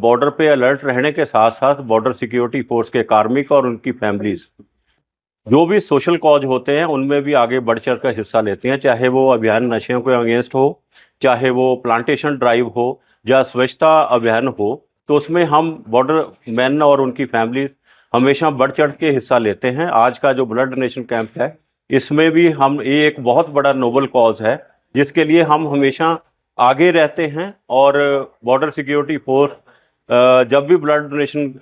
S20: बॉर्डर पे अलर्ट रहने के साथ साथ बॉर्डर सिक्योरिटी फोर्स के कार्मिक और उनकी फैमिलीज़ जो भी सोशल कॉज होते हैं उनमें भी आगे बढ़ चढ़ कर हिस्सा लेते हैं चाहे वो अभियान नशे के अगेंस्ट हो चाहे वो प्लांटेशन ड्राइव हो या स्वच्छता अभियान हो तो उसमें हम बॉर्डर मैन और उनकी फैमिली हमेशा बढ़ चढ़ के हिस्सा लेते हैं। आज का जो ब्लड डोनेशन कैंप है, इसमें भी हम, ये एक बहुत बड़ा नोबल कॉज है, जिसके लिए हम हमेशा आगे रहते हैं और बॉर्डर सिक्योरिटी फोर्स जब भी ब्लड डोनेशन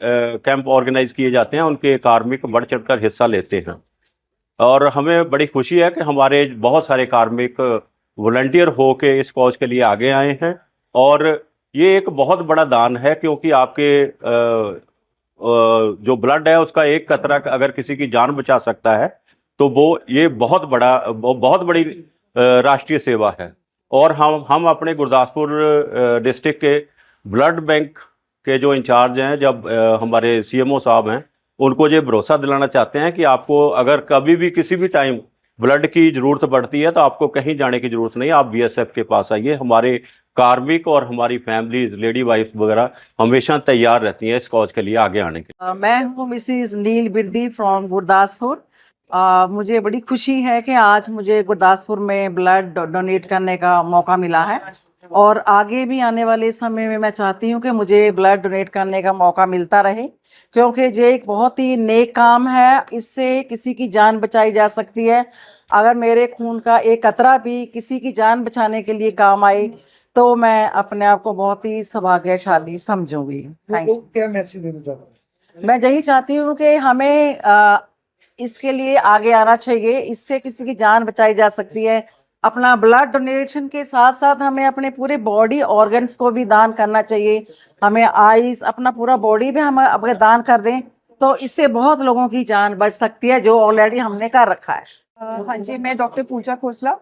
S20: कैंप ऑर्गेनाइज किए जाते हैं, उनके कार्मिक बढ़ चढ़ कर हिस्सा लेते हैं। और हमें बड़ी खुशी है कि हमारे बहुत सारे कार्मिक वॉलंटियर हो के इस कॉज के लिए आगे आए हैं। और ये एक बहुत बड़ा दान है, क्योंकि आपके जो ब्लड है उसका एक कतरा अगर किसी की जान बचा सकता है तो वो ये बहुत बड़ा बहुत बड़ी राष्ट्रीय सेवा है। और हम हम अपने गुरदासपुर डिस्ट्रिक्ट के ब्लड बैंक के जो इंचार्ज हैं, जब हमारे सीएमओ साहब हैं, उनको ये भरोसा दिलाना चाहते हैं कि आपको अगर कभी भी किसी भी टाइम ब्लड की ज़रूरत पड़ती है तो आपको कहीं जाने की ज़रूरत नहीं, आप बीएसएफ के पास आइए, हमारे कार्मिक और हमारी फैमिलीज़ लेडी वाइफ वगैरह हमेशा तैयार रहती हैं इस कॉज के लिए आगे आने के लिए।
S21: मैं हूँ मिसिज नील बिरदी फ्रॉम गुरदासपुर। मुझे बड़ी खुशी है कि आज मुझे गुरदासपुर में ब्लड डोनेट करने का मौका मिला है। और आगे भी आने वाले समय में मैं चाहती हूँ कि मुझे ब्लड डोनेट करने का मौका मिलता रहे, क्योंकि ये एक बहुत ही नेक काम है। इससे किसी की जान बचाई जा सकती है। अगर मेरे खून का एक कतरा भी किसी की जान बचाने के लिए काम आए तो मैं अपने आप को बहुत ही सौभाग्यशाली समझूँगी। मैं यही चाहती हूँ कि हमें आ, इसके लिए आगे आना चाहिए। इससे किसी की जान बचाई जा सकती है। अपना ब्लड डोनेशन के साथ साथ हमें अपने पूरे बॉडी ऑर्गन्स को भी दान करना चाहिए। हमें आईज अपना पूरा बॉडी भी हम अगर दान कर दें तो इससे बहुत लोगों की जान बच सकती है जो ऑलरेडी हमने कर रखा है।
S22: हाँ जी मैं डॉक्टर पूजा खोसला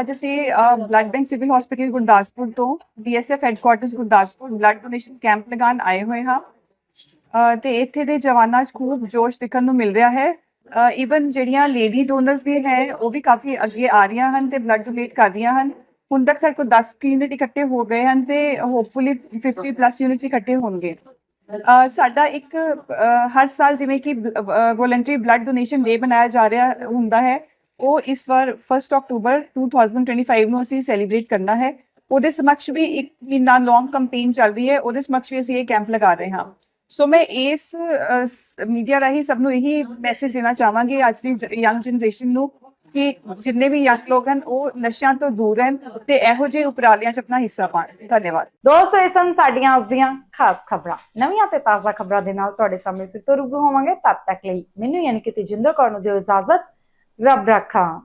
S22: ਅੱਜ ਅਸੀਂ blood bank civil hospital Gurdaspur ਤੋਂ BSF headquarters Gurdaspur blood donation camp ਲਗਾਉਣ ਆਏ ਹੋਏ ਹਾਂ। ਅਹ, ਤੇ ਇੱਥੇ ਦੇ ਜਵਾਨਾਂ 'ਚ ਖੂਬ ਜੋਸ਼ ਦੇਖਣ ਨੂੰ ਮਿਲ ਰਿਹਾ ਹੈ। ਈਵਨ ਜਿਹੜੀਆਂ ਲੇਡੀ ਡੋਨਰਸ ਵੀ ਹੈ, ਉਹ ਵੀ ਕਾਫੀ ਅੱਗੇ ਆ ਰਹੀਆਂ ਹਨ ਤੇ ਬਲੱਡ ਡੋਨੇਟ ਕਰ ਰਹੀਆਂ ਹਨ। ਹੁਣ ਤੱਕ ਸਾਡੇ ਕੋਲ 10 ਯੂਨਿਟ ਇਕੱਠੇ ਹੋ ਗਏ ਹਨ ਤੇ ਹੋਪਫੁਲੀ 50 ਪਲੱਸ ਯੂਨਿਟਸ ਇਕੱਠੇ ਹੋਣਗੇ। ਸਾਡਾ ਇੱਕ ਹਰ ਸਾਲ ਜਿਵੇਂ ਕਿ ਵੋਲੰਟਰੀ ਬਲੱਡ ਡੋਨੇਸ਼ਨ ਡੇ ਬਣਾਇਆ ਜਾ ਰਿਹਾ ਹੁੰਦਾ ਹੈ। ਉਹ ਇਸ ਵਾਰ 1 ਅਕਤੂਬਰ 2025 ਨੂੰ ਅਸੀਂ ਸੈਲੀਬ੍ਰੇਟ ਕਰਨਾ ਹੈ। ਉਹਦੇ ਸਮਕਸ਼ ਵੀ ਇੱਕ ਮਹੀਨਾ ਲੌਂਗ ਕੰਪੇਨ ਚੱਲ ਰਹੀ ਹੈ। ਉਹਦੇ ਸਮਕਸ਼ ਵੀ ਅਸੀਂ ਇਹ ਕੈਂਪ ਲਗਾ ਰਹੇ ਹਾਂ। ਸੋ ਮੈਂ ਇਸ ਮੀਡੀਆ ਰਾਹੀਂ ਸਭ ਨੂੰ ਇਹੀ ਮੈਸੇਜ ਦੇਣਾ ਚਾਹਾਂਗੀ ਅੱਜ ਦੀ ਯੰਗ ਜਨਰੇਸ਼ਨ ਨੂੰ ਕਿ ਜਿੰਨੇ ਵੀ ਯੰਗ ਲੋਕ ਹਨ, ਉਹ ਨਸ਼ਿਆਂ ਤੋਂ ਦੂਰ ਰਹਿਣ ਤੇ ਇਹੋ ਜਿਹੇ ਉਪਰਾਲਿਆਂ 'ਚ ਆਪਣਾ ਹਿੱਸਾ ਪਾਉਣ ਧੰਨਵਾਦ।
S1: ਦੋਸਤੋ, ਇਹ ਸਨ ਸਾਡੀਆਂ ਅੱਜ ਦੀਆਂ ਖਾਸ ਖਬਰਾਂ। ਨਵੀਆਂ ਤੇ ਤਾਜ਼ਾ ਖਬਰਾਂ ਦੇ ਨਾਲ ਤੁਹਾਡੇ ਸਾਹਮਣੇ ਫਿਰ ਤੋਂ ਰੂਬਰੂ ਹੋਵਾਂਗੇ। ਤਦ ਤੱਕ ਲਈ ਮੈਨੂੰ ਯਾਨੀ ਕਿ ਤੇਜਿੰਦਰ ਕੌਰ ਨੂੰ ਦਿਓ ਇਜਾਜ਼ਤ। ਰੱਬ ਰੱਖਾ।